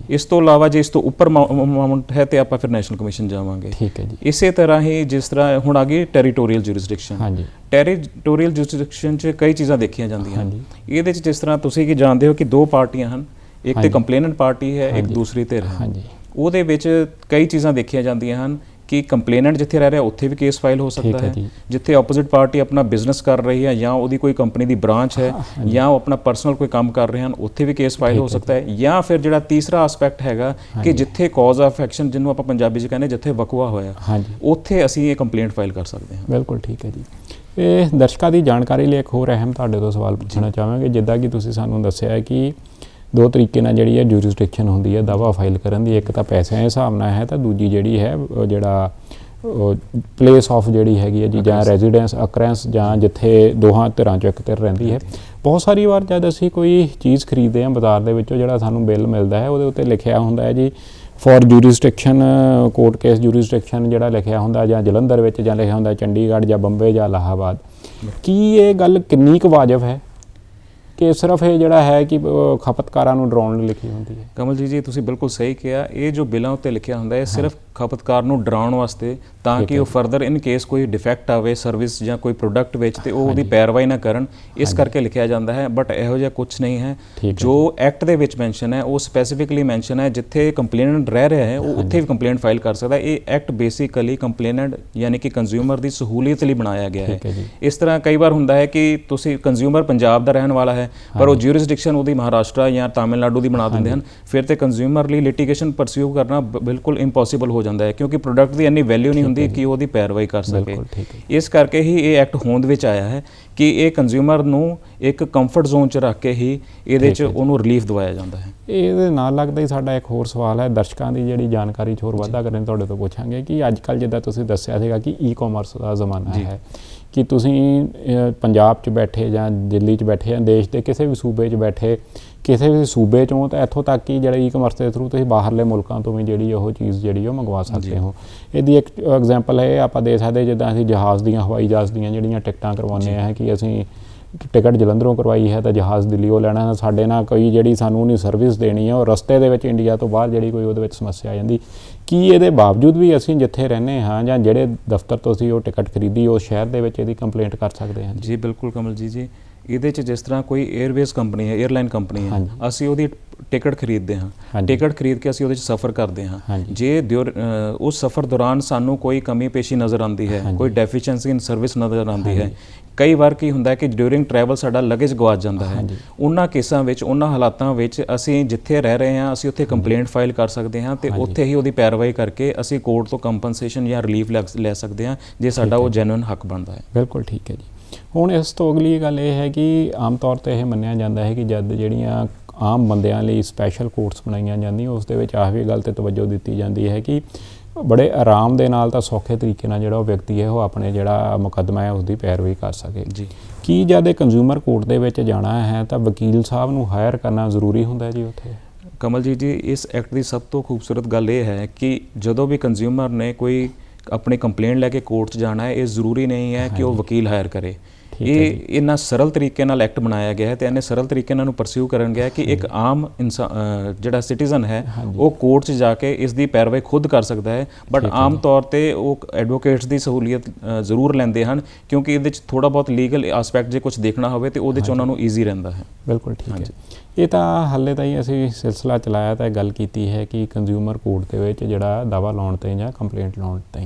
ਇਸ ਤੋਂ ਇਲਾਵਾ ਜੇ ਇਸ ਤੋਂ ਉੱਪਰ ਅਮਾਉਂਟ ਹੈ ਤੇ ਆਪਾਂ ਫਿਰ ਨੈਸ਼ਨਲ ਕਮਿਸ਼ਨ ਜਾਵਾਂਗੇ। ਠੀਕ ਹੈ ਜੀ। ਇਸੇ ਤਰ੍ਹਾਂ ਹੀ ਜਿਸ ਤਰ੍ਹਾਂ ਹੁਣ ਆ ਗਈ ਟੈਰੀਟੋਰੀਅਲ ਜੁਰਿਸਡਿਕਸ਼ਨ ਹਾਂਜੀ। ਟੈਰੀਟੋਰੀਅਲ ਜੁਰਿਸਡਿਕਸ਼ਨ 'ਚ ਕਈ ਚੀਜ਼ਾਂ ਦੇਖੀਆਂ ਜਾਂਦੀਆਂ ਹਾਂਜੀ। ਇਹਦੇ 'ਚ ਜਿਸ ਤਰ੍ਹਾਂ ਤੁਸੀਂ ਕੀ ਜਾਣਦੇ ਹੋ ਕਿ ਦੋ ਪਾਰਟੀਆਂ ਹਨ ਇੱਕ ਤੇ। ਕੰਪਲੇਨੈਂਟ ਪਾਰਟੀ ਹੈ ਇੱਕ। ਦੂਸਰੀ ਧਿਰ ਹੈ ਹਾਂਜੀ। ਉਹਦੇ ਵਿੱਚ ਕਈ ਚੀਜ਼ਾਂ ਦੇਖੀਆਂ ਜਾਂਦੀਆਂ ਹਨ। ਕਿ ਕੰਪਲੇਨੈਂਟ ਜਿੱਥੇ ਰਹਿ ਰਿਹਾ ਉੱਥੇ ਵੀ ਕੇਸ ਫਾਈਲ ਹੋ ਸਕਦਾ ਹੈ। ਜਿੱਥੇ ਆਪੋਜ਼ਿਟ ਪਾਰਟੀ ਆਪਣਾ ਬਿਜ਼ਨਸ ਕਰ ਰਹੀ ਹੈ ਜਾਂ ਉਹਦੀ ਕੋਈ ਕੰਪਨੀ ਦੀ ਬ੍ਰਾਂਚ ਹੈ। ਜਾਂ ਉਹ ਆਪਣਾ ਪਰਸਨਲ ਕੋਈ ਕੰਮ ਕਰ ਰਹੇ ਹਨ ਉੱਥੇ ਵੀ ਕੇਸ ਫਾਈਲ ਹੋ ਸਕਦਾ ਹੈ ਜਾਂ ਫਿਰ ਜਿਹੜਾ ਤੀਸਰਾ ਐਸਪੈਕਟ ਹੈਗਾ ਕਿ। ਜਿੱਥੇ ਕਾਜ਼ ਆਫ ਐਕਸ਼ਨ ਜਿਹਨੂੰ ਆਪਾਂ ਪੰਜਾਬੀ 'ਚ ਕਹਿੰਦੇ ਜਿੱਥੇ ਵਕਵਾ ਹੋਇਆ ਉੱਥੇ ਅਸੀਂ ਇਹ ਕੰਪਲੇਂਟ ਫਾਈਲ ਕਰ ਸਕਦੇ ਹਾਂ ਬਿਲਕੁਲ ਠੀਕ ਹੈ ਜੀ ਇਹ ਦਰਸ਼ਕਾਂ ਦੀ ਜਾਣਕਾਰੀ ਲਈ ਇੱਕ ਹੋਰ ਅਹਿਮ ਤੁਹਾਡੇ ਤੋਂ ਸਵਾਲ ਪੁੱਛਣਾ ਚਾਹਾਂਗੇ ਜਿੱਦਾਂ ਕਿ ਤੁਸੀਂ ਸਾਨੂੰ ਦੱਸਿਆ ਹੈ ਕਿ ਦੋ ਤਰੀਕੇ ਨਾਲ ਜਿਹੜੀ ਹੈ ਜੂਰਿਸਡਿਕਸ਼ਨ ਹੁੰਦੀ ਹੈ ਦਾਵਾ ਫਾਈਲ ਕਰਨ ਦੀ ਇੱਕ ਤਾਂ ਪੈਸਿਆਂ ਦੇ ਹਿਸਾਬ ਨਾਲ ਹੈ ਤਾਂ ਦੂਜੀ ਜਿਹੜੀ ਹੈ ਜਿਹੜਾ ਪਲੇਸ ਆਫ ਜਿਹੜੀ ਹੈਗੀ ਹੈ ਜੀ ਜਾਂ। ਰੈਜ਼ੀਡੈਂਸ ਅਕਰੈਂਸ ਜਾਂ ਜਿੱਥੇ ਦੋਹਾਂ ਧਿਰਾਂ ਚੋਂ ਇੱਕ ਧਿਰ ਰਹਿੰਦੀ ਹੈ। ਬਹੁਤ ਸਾਰੀ ਵਾਰ ਜਦ ਅਸੀਂ ਕੋਈ ਚੀਜ਼ ਖਰੀਦਦੇ ਹਾਂ ਬਾਜ਼ਾਰ ਦੇ ਵਿੱਚੋਂ ਜਿਹੜਾ ਸਾਨੂੰ ਬਿੱਲ ਮਿਲਦਾ ਹੈ ਉਹਦੇ ਉੱਤੇ ਲਿਖਿਆ ਹੁੰਦਾ ਹੈ ਜੀ for jurisdiction court case jurisdiction ਜਿਹੜਾ ਲਿਖਿਆ ਹੁੰਦਾ ਜਾਂ ਜਲੰਧਰ ਵਿੱਚ ਜਾਂ ਲਿਖਿਆ ਹੁੰਦਾ ਚੰਡੀਗੜ੍ਹ ਜਾਂ ਬੰਬੇ ਜਾਂ ਇਲਾਹਾਬਾਦ। ਕੀ ਇਹ ਗੱਲ ਕਿੰਨੀ ਕੁ ਵਾਜਬ ਹੈ? ਕਿ ਸਿਰਫ ਇਹ ਜਿਹੜਾ ਹੈ ਕਿ ਖਪਤਕਾਰਾਂ ਨੂੰ ਡਰਾਉਣ ਲਈ ਲਿਖੀ ਹੁੰਦੀ ਹੈ। ਕਮਲ ਜੀ ਜੀ ਤੁਸੀਂ ਬਿਲਕੁਲ ਸਹੀ ਕਿਹਾ। ਇਹ ਜੋ ਬਿੱਲਾਂ ਉੱਤੇ ਲਿਖਿਆ ਹੁੰਦਾ ਹੈ। ਸਿਰਫ ਖਪਤਕਾਰ ਨੂੰ ਡਰਾਉਣ ਵਾਸਤੇ ਤਾਂ ਕਿ ਉਹ ਫਰਦਰ ਇਨ ਕੇਸ ਕੋਈ ਡਿਫੈਕਟ ਆਵੇ ਸਰਵਿਸ ਜਾਂ ਕੋਈ ਪ੍ਰੋਡਕਟ ਵਿੱਚ ਤੇ ਉਹ ਉਹਦੀ। ਪੈਰਵਾਈ ਨਾ ਕਰਨ ਇਸ। ਕਰਕੇ ਲਿਖਿਆ ਜਾਂਦਾ ਹੈ ਬਟ ਇਹੋ ਜਿਹਾ ਕੁਝ ਨਹੀਂ ਹੈ। ਜੋ। ਐਕਟ ਦੇ ਵਿੱਚ ਮੈਂਸ਼ਨ ਹੈ ਉਹ ਸਪੈਸੀਫਿਕਲੀ ਮੈਂਸ਼ਨ ਹੈ ਜਿੱਥੇ ਕੰਪਲੇਨੈਂਟ ਰਹਿ ਰਿਹਾ ਹੈ ਉਹ ਉੱਥੇ ਵੀ ਕੰਪਲੇਂਟ ਫਾਈਲ ਕਰ ਸਕਦਾ ਇਹ ਐਕਟ ਬੇਸਿਕਲੀ ਕੰਪਲੇਨੈਂਟ ਯਾਨੀ ਕਿ ਕੰਜ਼ਿਊਮਰ ਦੀ ਸਹੂਲੀਅਤ ਲਈ ਬਣਾਇਆ ਗਿਆ ਹੈ ਇਸ ਤਰ੍ਹਾਂ ਕਈ ਵਾਰ ਹੁੰਦਾ ਹੈ ਕਿ ਤੁਸੀਂ ਕੰਜ਼ਿਊਮਰ ਪੰਜਾਬ ਦਾ ਰਹਿਣ ਵਾਲਾ ਹੈ ਪਰ ਉਹ ਜੂਰਿਸਡਿਕਸ਼ਨ ਉਹਦੀ ਮਹਾਰਾਸ਼ਟਰ ਜਾਂ ਤਾਮਿਲਨਾਡੂ ਦੀ ਬਣਾ ਦਿੰਦੇ ਹਨ। ਫਿਰ ਤੇ ਕੰਜ਼ਿਊਮਰ ਲਈ ਲਿਟੀਗੇਸ਼ਨ ਪਰਸਿਊ ਕਰਨਾ ਬਿਲਕੁਲ ਇੰਪੋਸੀਬਲ ਹੋ ਜਾਂਦਾ ਹੈ ਕਿਉਂਕਿ ਪ੍ਰੋਡਕਟ ਦੀ ਇੰਨੀ ਵੈਲਿਊ ਨਹੀਂ ਹੁੰਦੀ ਕਿ ਉਹਦੀ ਪੈਰਵਾਈ ਕਰ ਸਕੇ। ਇਸ ਕਰਕੇ ਹੀ ਇਹ ਐਕਟ ਹੋਂਦ ਵਿੱਚ ਆਇਆ ਹੈ ਕਿ ਇਹ ਕੰਜ਼ਿਊਮਰ ਨੂੰ ਇੱਕ ਕੰਫਰਟ ਜ਼ੋਨ 'ਚ ਰੱਖ ਕੇ ਹੀ ਇਹਦੇ 'ਚ। ਉਹਨੂੰ ਰਿਲੀਫ ਦਵਾਇਆ ਜਾਂਦਾ ਹੈ। ਇਹਦੇ ਨਾਲ ਲੱਗਦਾ ਹੀ ਸਾਡਾ ਇੱਕ ਹੋਰ ਸਵਾਲ ਹੈ ਦਰਸ਼ਕਾਂ ਦੀ ਜਿਹੜੀ ਜਾਣਕਾਰੀ 'ਚ ਹੋਰ ਵਾਧਾ ਕਰਨ ਤੁਹਾਡੇ ਤੋਂ ਪੁੱਛਾਂਗੇ ਕਿ ਅੱਜ ਕੱਲ ਜਿੱਦਾਂ ਤੁਸੀਂ ਦੱਸਿਆ ਸੀਗਾ ਕਿ ਈ-ਕਾਮਰਸ ਦਾ ਜ਼ਮਾਨਾ। ਹੈ ਕਿ ਤੁਸੀਂ ਪੰਜਾਬ 'ਚ ਬੈਠੇ ਜਾਂ ਦਿੱਲੀ 'ਚ ਬੈਠੇ ਜਾਂ ਦੇਸ਼ ਦੇ ਕਿਸੇ ਵੀ ਸੂਬੇ 'ਚ ਬੈਠੇ ਕਿਸੇ ਵੀ ਸੂਬੇ 'ਚੋਂ ਤਾਂ ਇੱਥੋਂ ਤੱਕ ਕਿ ਜਿਹੜਾ ਈ-ਕਾਮਰਸ ਦੇ ਥਰੂ ਤੁਸੀਂ ਬਾਹਰਲੇ ਮੁਲਕਾਂ ਤੋਂ ਵੀ ਜਿਹੜੀ ਉਹ ਚੀਜ਼ ਜਿਹੜੀ ਉਹ ਮੰਗਵਾ ਸਕਦੇ। ਹੋ ਇਹਦੀ ਇੱਕ ਐਗਜ਼ਾਮਪਲ ਹੈ ਆਪਾਂ ਦੇ ਸਕਦੇ ਜਿੱਦਾਂ ਅਸੀਂ ਜਹਾਜ਼ ਦੀਆਂ ਹਵਾਈ ਜਹਾਜ਼ ਦੀਆਂ ਜਿਹੜੀਆਂ ਟਿਕਟਾਂ ਕਰਵਾਉਂਦੇ ਆ ਕਿ ਅਸੀਂ ਟਿਕਟ ਜਲੰਧਰੋਂ ਕਰਵਾਈ ਹੈ ਤਾਂ ਜਹਾਜ਼ ਦਿੱਲੀੋਂ ਲੈਣਾ ਹੈ। ਸਾਡੇ ਨਾਲ ਕੋਈ ਜਿਹੜੀ ਸਾਨੂੰ ਨਹੀਂ ਸਰਵਿਸ ਦੇਣੀ ਹੈ ਉਹ ਰਸਤੇ ਦੇ ਵਿੱਚ ਇੰਡੀਆ ਤੋਂ ਬਾਹਰ ਜਿਹੜੀ ਕੋਈ ਉਹਦੇ ਵਿੱਚ ਸਮੱਸਿਆ ਆ ਜਾਂਦੀ ਕੀ ਇਹਦੇ ਬਾਵਜੂਦ ਵੀ ਅਸੀਂ ਜਿੱਥੇ ਰਹਿੰਦੇ ਹਾਂ ਜਾਂ ਜਿਹੜੇ ਦਫ਼ਤਰ ਤੋਂ ਅਸੀਂ ਉਹ ਟਿਕਟ ਖਰੀਦੀ ਉਸ ਸ਼ਹਿਰ ਦੇ ਵਿੱਚ ਇਹਦੀ ਕੰਪਲੇਂਟ ਕਰ ਸਕਦੇ ਹਾਂ ਜੀ ਬਿਲਕੁਲ ਕਮਲ ਜੀ ਜੀ ਇਹਦੇ ਚ ਜਿਸ ਤਰ੍ਹਾਂ ਕੋਈ 에ਅਰਵੇਜ਼ ਕੰਪਨੀ ਹੈ 에ਅਰਲਾਈਨ ਕੰਪਨੀ ਹੈ। ਅਸੀਂ ਉਹਦੀ ਟਿਕਟ ਖਰੀਦਦੇ ਹਾਂ। ਟਿਕਟ ਖਰੀਦ ਕੇ ਅਸੀਂ ਉਹਦੇ ਚ ਸਫ਼ਰ ਕਰਦੇ ਹਾਂ। ਜੇ ਉਸ ਸਫ਼ਰ ਦੌਰਾਨ ਸਾਨੂੰ ਕੋਈ ਕਮੀ ਪੇਸ਼ੀ ਨਜ਼ਰ ਆਉਂਦੀ ਹੈ ਕੋਈ ਡੈਫੀਸ਼ੀਐਂਸੀ ਇਨ ਸਰਵਿਸ ਨਜ਼ਰ ਆਉਂਦੀ ਹੈ ਕਈ ਵਾਰ ਕੀ ਹੁੰਦਾ ਹੈ ਕਿ ਡਿਊਰਿੰਗ ਟਰੈਵਲ ਸਾਡਾ ਲਗੇਜ ਗਵਾਚ ਜਾਂਦਾ ਹੈ। ਉਹਨਾਂ ਕੇਸਾਂ ਵਿੱਚ ਉਹਨਾਂ ਹਾਲਾਤਾਂ ਵਿੱਚ ਅਸੀਂ ਜਿੱਥੇ ਰਹਿ ਰਹੇ ਹਾਂ ਅਸੀਂ ਉੱਥੇ ਕੰਪਲੇਂਟ ਫਾਈਲ ਕਰ ਸਕਦੇ ਹਾਂ ਤੇ ਉੱਥੇ ਹੀ ਉਹਦੀ ਪੈਰਵਾਈ ਕਰਕੇ ਅਸੀਂ ਕੋਰਟ ਤੋਂ ਕੰਪਨਸੇਸ਼ਨ ਜਾਂ ਰਿਲੀਫ ਲੈ ਸਕਦੇ ਹਾਂ ਜੇ ਸਾਡਾ ਉਹ ਜੈਨੂਇਨ ਹੱਕ ਬਣਦਾ ਹੈ। ਬਿਲਕੁਲ ਠੀਕ ਹੈ ਜੀ। ਹੁਣ ਇਸ ਤੋਂ ਅਗਲੀ ਗੱਲ ਇਹ ਹੈ ਕਿ ਆਮ ਤੌਰ ਤੇ ਇਹ ਮੰਨਿਆ ਜਾਂਦਾ ਹੈ ਕਿ ਜਦ ਜਿਹੜੀਆਂ ਆਮ ਬੰਦਿਆਂ ਲਈ ਸਪੈਸ਼ਲ ਕੋਰਟਸ ਬਣਾਈਆਂ ਜਾਂਦੀਆਂ ਉਸ ਦੇ ਵਿੱਚ ਆਹ ਵੀ ਗੱਲ ਤੇ ਤਵੱਜੋ ਦਿੱਤੀ ਜਾਂਦੀ ਹੈ ਕਿ ਬੜੇ ਆਰਾਮ ਦੇ ਨਾਲ ਤਾਂ ਸੌਖੇ ਤਰੀਕੇ ਨਾਲ ਜਿਹੜਾ ਉਹ ਵਿਅਕਤੀ ਹੈ ਉਹ ਆਪਣੇ ਜਿਹੜਾ ਮੁਕੱਦਮਾ ਹੈ ਉਸ ਦੀ ਪੈਰਵੀ ਕਰ ਸਕੇ। ਜੀ। ਕੀ ਜਦ ਇਹ ਕੰਜ਼ਿਊਮਰ ਕੋਰਟ ਦੇ ਵਿੱਚ ਜਾਣਾ ਹੈ ਤਾਂ ਵਕੀਲ ਸਾਹਿਬ ਨੂੰ ਹਾਇਰ ਕਰਨਾ ਜ਼ਰੂਰੀ ਹੁੰਦਾ ਜੀ ਉੱਥੇ? ਕਮਲਜੀਤ ਜੀ ਇਸ ਐਕਟ ਦੀ ਸਭ ਤੋਂ ਖੂਬਸੂਰਤ ਗੱਲ ਇਹ ਹੈ ਕਿ ਜਦੋਂ ਵੀ ਕੰਜ਼ਿਊਮਰ ਨੇ ਕੋਈ ਆਪਣੀ ਕੰਪਲੇਂਟ ਲੈ ਕੇ ਕੋਰਟ 'ਚ ਜਾਣਾ ਹੈ ਇਹ ਜ਼ਰੂਰੀ ਨਹੀਂ ਹੈ ਕਿ ਉਹ ਵਕੀਲ ਹਾਇਰ ਕਰੇ। ਇਹ ਇਹਨਾਂ ਸਰਲ ਤਰੀਕੇ ਨਾਲ ਐਕਟ ਬਣਾਇਆ ਗਿਆ ਹੈ ਤੇ ਇਹਨੇ ਸਰਲ ਤਰੀਕੇ ਨਾਲ ਨੂੰ ਪਰਸਿਊ ਕਰਨ ਗਿਆ ਕਿ ਇੱਕ ਆਮ ਇਨਸਾਨ ਜਿਹੜਾ ਸਿਟੀਜ਼ਨ ਹੈ ਉਹ ਕੋਰਟ 'ਚ ਜਾ ਕੇ ਇਸ ਦੀ ਪੈਰਵਾਈ ਖੁਦ ਕਰ ਸਕਦਾ ਹੈ। ਬਟ ਆਮ ਤੌਰ ਤੇ ਉਹ ਐਡਵੋਕੇਟਸ ਦੀ ਸਹੂਲੀਅਤ ਜ਼ਰੂਰ ਲੈਂਦੇ ਹਨ ਕਿਉਂਕਿ ਇਹਦੇ 'ਚ ਥੋੜਾ ਬਹੁਤ ਲੀਗਲ ਐਸਪੈਕਟ ਜੇ ਕੁਝ ਦੇਖਣਾ ਹੋਵੇ ਤੇ ਉਹਦੇ 'ਚ ਉਹਨਾਂ ਨੂੰ ਈਜ਼ੀ ਰਹਿੰਦਾ ਹੈ। ਬਿਲਕੁਲ ਠੀਕ ਹੈ। ਇਹ ਤਾਂ ਹਾਲੇ ਤਾਂ ਹੀ ਅਸੀਂ ਸਿਲਸਿਲਾ ਚਲਾਇਆ ਤਾਂ ਇਹ ਗੱਲ ਕੀਤੀ ਹੈ ਕਿ ਕੰਜ਼ਿਊਮਰ ਕੋਰਟ ਦੇ ਵਿੱਚ ਜਿਹੜਾ ਦਾਵਾ ਲਾਉਣ ਤੇ ਜਾਂ ਕੰਪਲੇਂਟ ਲਾਉਣ ਤੇ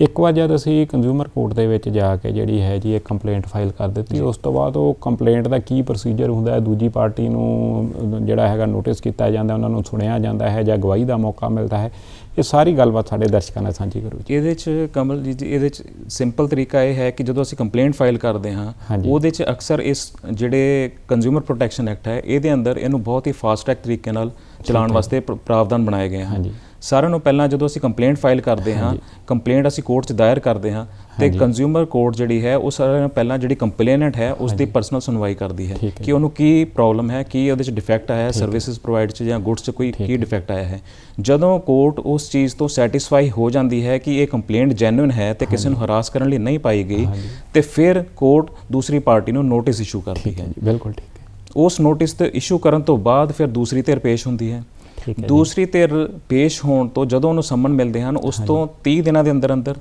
ਇੱਕ ਵਾਰ ਜਦ ਅਸੀਂ ਕੰਜ਼ਿਊਮਰ ਕੋਰਟ ਦੇ ਵਿੱਚ ਜਾ ਕੇ ਜਿਹੜੀ ਹੈ ਜੀ ਇੱਕ ਕੰਪਲੇਂਟ ਫਾਈਲ ਕਰ ਦਿੱਤੀ ਉਸ ਤੋਂ ਬਾਅਦ ਉਹ ਕੰਪਲੇਂਟ ਦਾ ਕੀ ਪ੍ਰੋਸੀਜਰ ਹੁੰਦਾ ਹੈ ਦੂਜੀ ਪਾਰਟੀ ਨੂੰ ਜਿਹੜਾ ਹੈਗਾ ਨੋਟਿਸ ਕੀਤਾ ਜਾਂਦਾ ਉਹਨਾਂ ਨੂੰ ਸੁਣਿਆ ਜਾਂਦਾ ਹੈ ਜਾਂ ਗਵਾਹੀ ਦਾ ਮੌਕਾ ਮਿਲਦਾ ਹੈ। ਇਹ ਸਾਰੀ ਗੱਲਬਾਤ ਸਾਡੇ ਦਰਸ਼ਕਾਂ ਨਾਲ ਸਾਂਝੀ ਕਰੋ ਜੀ ਇਹਦੇ ਚ ਕਮਲ ਜੀ ਜੀ, ਇਹਦੇ ਚ ਸਿੰਪਲ ਤਰੀਕਾ ਇਹ ਹੈ ਕਿ ਜਦੋਂ ਅਸੀਂ ਕੰਪਲੇਂਟ ਫਾਈਲ ਕਰਦੇ ਹਾਂ। ਉਹਦੇ ਚ ਅਕਸਰ ਇਸ ਜਿਹੜੇ ਕੰਜ਼ਿਊਮਰ ਪ੍ਰੋਟੈਕਸ਼ਨ ਐਕਟ ਹੈ ਇਹਦੇ ਅੰਦਰ ਇਹਨੂੰ ਬਹੁਤ ਹੀ ਫਾਸਟ ਟਰੈਕ ਤਰੀਕੇ ਨਾਲ ਚਲਾਉਣ ਵਾਸਤੇ ਪ੍ਰ- ਪ੍ਰਾਵਧਾਨ ਬਣਾਏ ਗਏ ਹਨ। ਸਾਰਿਆਂ ਨੂੰ ਪਹਿਲਾਂ ਜਦੋਂ ਅਸੀਂ ਕੰਪਲੇਂਟ ਫਾਈਲ ਕਰਦੇ ਹਾਂ ਕੰਪਲੇਂਟ ਅਸੀਂ ਕੋਰਟ 'ਚ ਦਾਇਰ ਕਰਦੇ ਹਾਂ ਤੇ ਕੰਜ਼ਿਊਮਰ ਕੋਰਟ ਜਿਹੜੀ ਹੈ ਉਹ ਸਾਰਿਆਂ ਨੂੰ ਪਹਿਲਾਂ ਜਿਹੜੀ ਕੰਪਲੇਨੈਂਟ ਹੈ ਉਸ ਦੀ ਪਰਸਨਲ ਸੁਣਵਾਈ ਕਰਦੀ ਹੈ ਕਿ ਉਹਨੂੰ ਕੀ ਪ੍ਰੋਬਲਮ ਹੈ ਕੀ ਉਹਦੇ 'ਚ ਡਿਫੈਕਟ ਆਇਆ ਹੈ। ਸਰਵਿਸਿਜ਼ ਪ੍ਰੋਵਾਈਡ 'ਚ ਜਾਂ ਗੁੱਡਸ 'ਚ ਕੋਈ ਕੀ ਡਿਫੈਕਟ ਆਇਆ ਹੈ। ਜਦੋਂ ਕੋਰਟ ਉਸ ਚੀਜ਼ ਤੋਂ ਸੈਟੀਸਫਾਈ ਹੋ ਜਾਂਦੀ ਹੈ ਕਿ ਇਹ ਕੰਪਲੇਂਟ ਜੈਨੂਇਨ ਹੈ ਤੇ ਕਿਸੇ ਨੂੰ ਹਰਾਸ ਕਰਨ ਲਈ ਨਹੀਂ ਪਾਈ ਗਈ ਤੇ ਫਿਰ ਕੋਰਟ ਦੂਸਰੀ ਪਾਰਟੀ ਨੂੰ ਨੋਟਿਸ ਇਸ਼ੂ ਕਰਦੀ ਹੈ ਜੀ ਬਿਲਕੁਲ ਠੀਕ ਹੈ। ਉਸ ਨੋਟਿਸ ਤੇ ਇਸ਼ੂ ਕਰਨ ਤੋਂ ਬਾਅਦ ਫਿਰ ਦੂਸਰੀ ਧਿਰ ਪੇਸ਼ ਹੁੰਦੀ ਹੈ। ਦੂਸਰੀ ਧਿਰ ਪੇਸ਼ ਹੋਣ ਤੋਂ ਜਦੋਂ ਉਹਨੂੰ ਸੰਮਨ ਮਿਲਦੇ ਹਨ ਉਸ ਤੋਂ 30 ਦਿਨਾਂ ਦੇ ਅੰਦਰ ਅੰਦਰ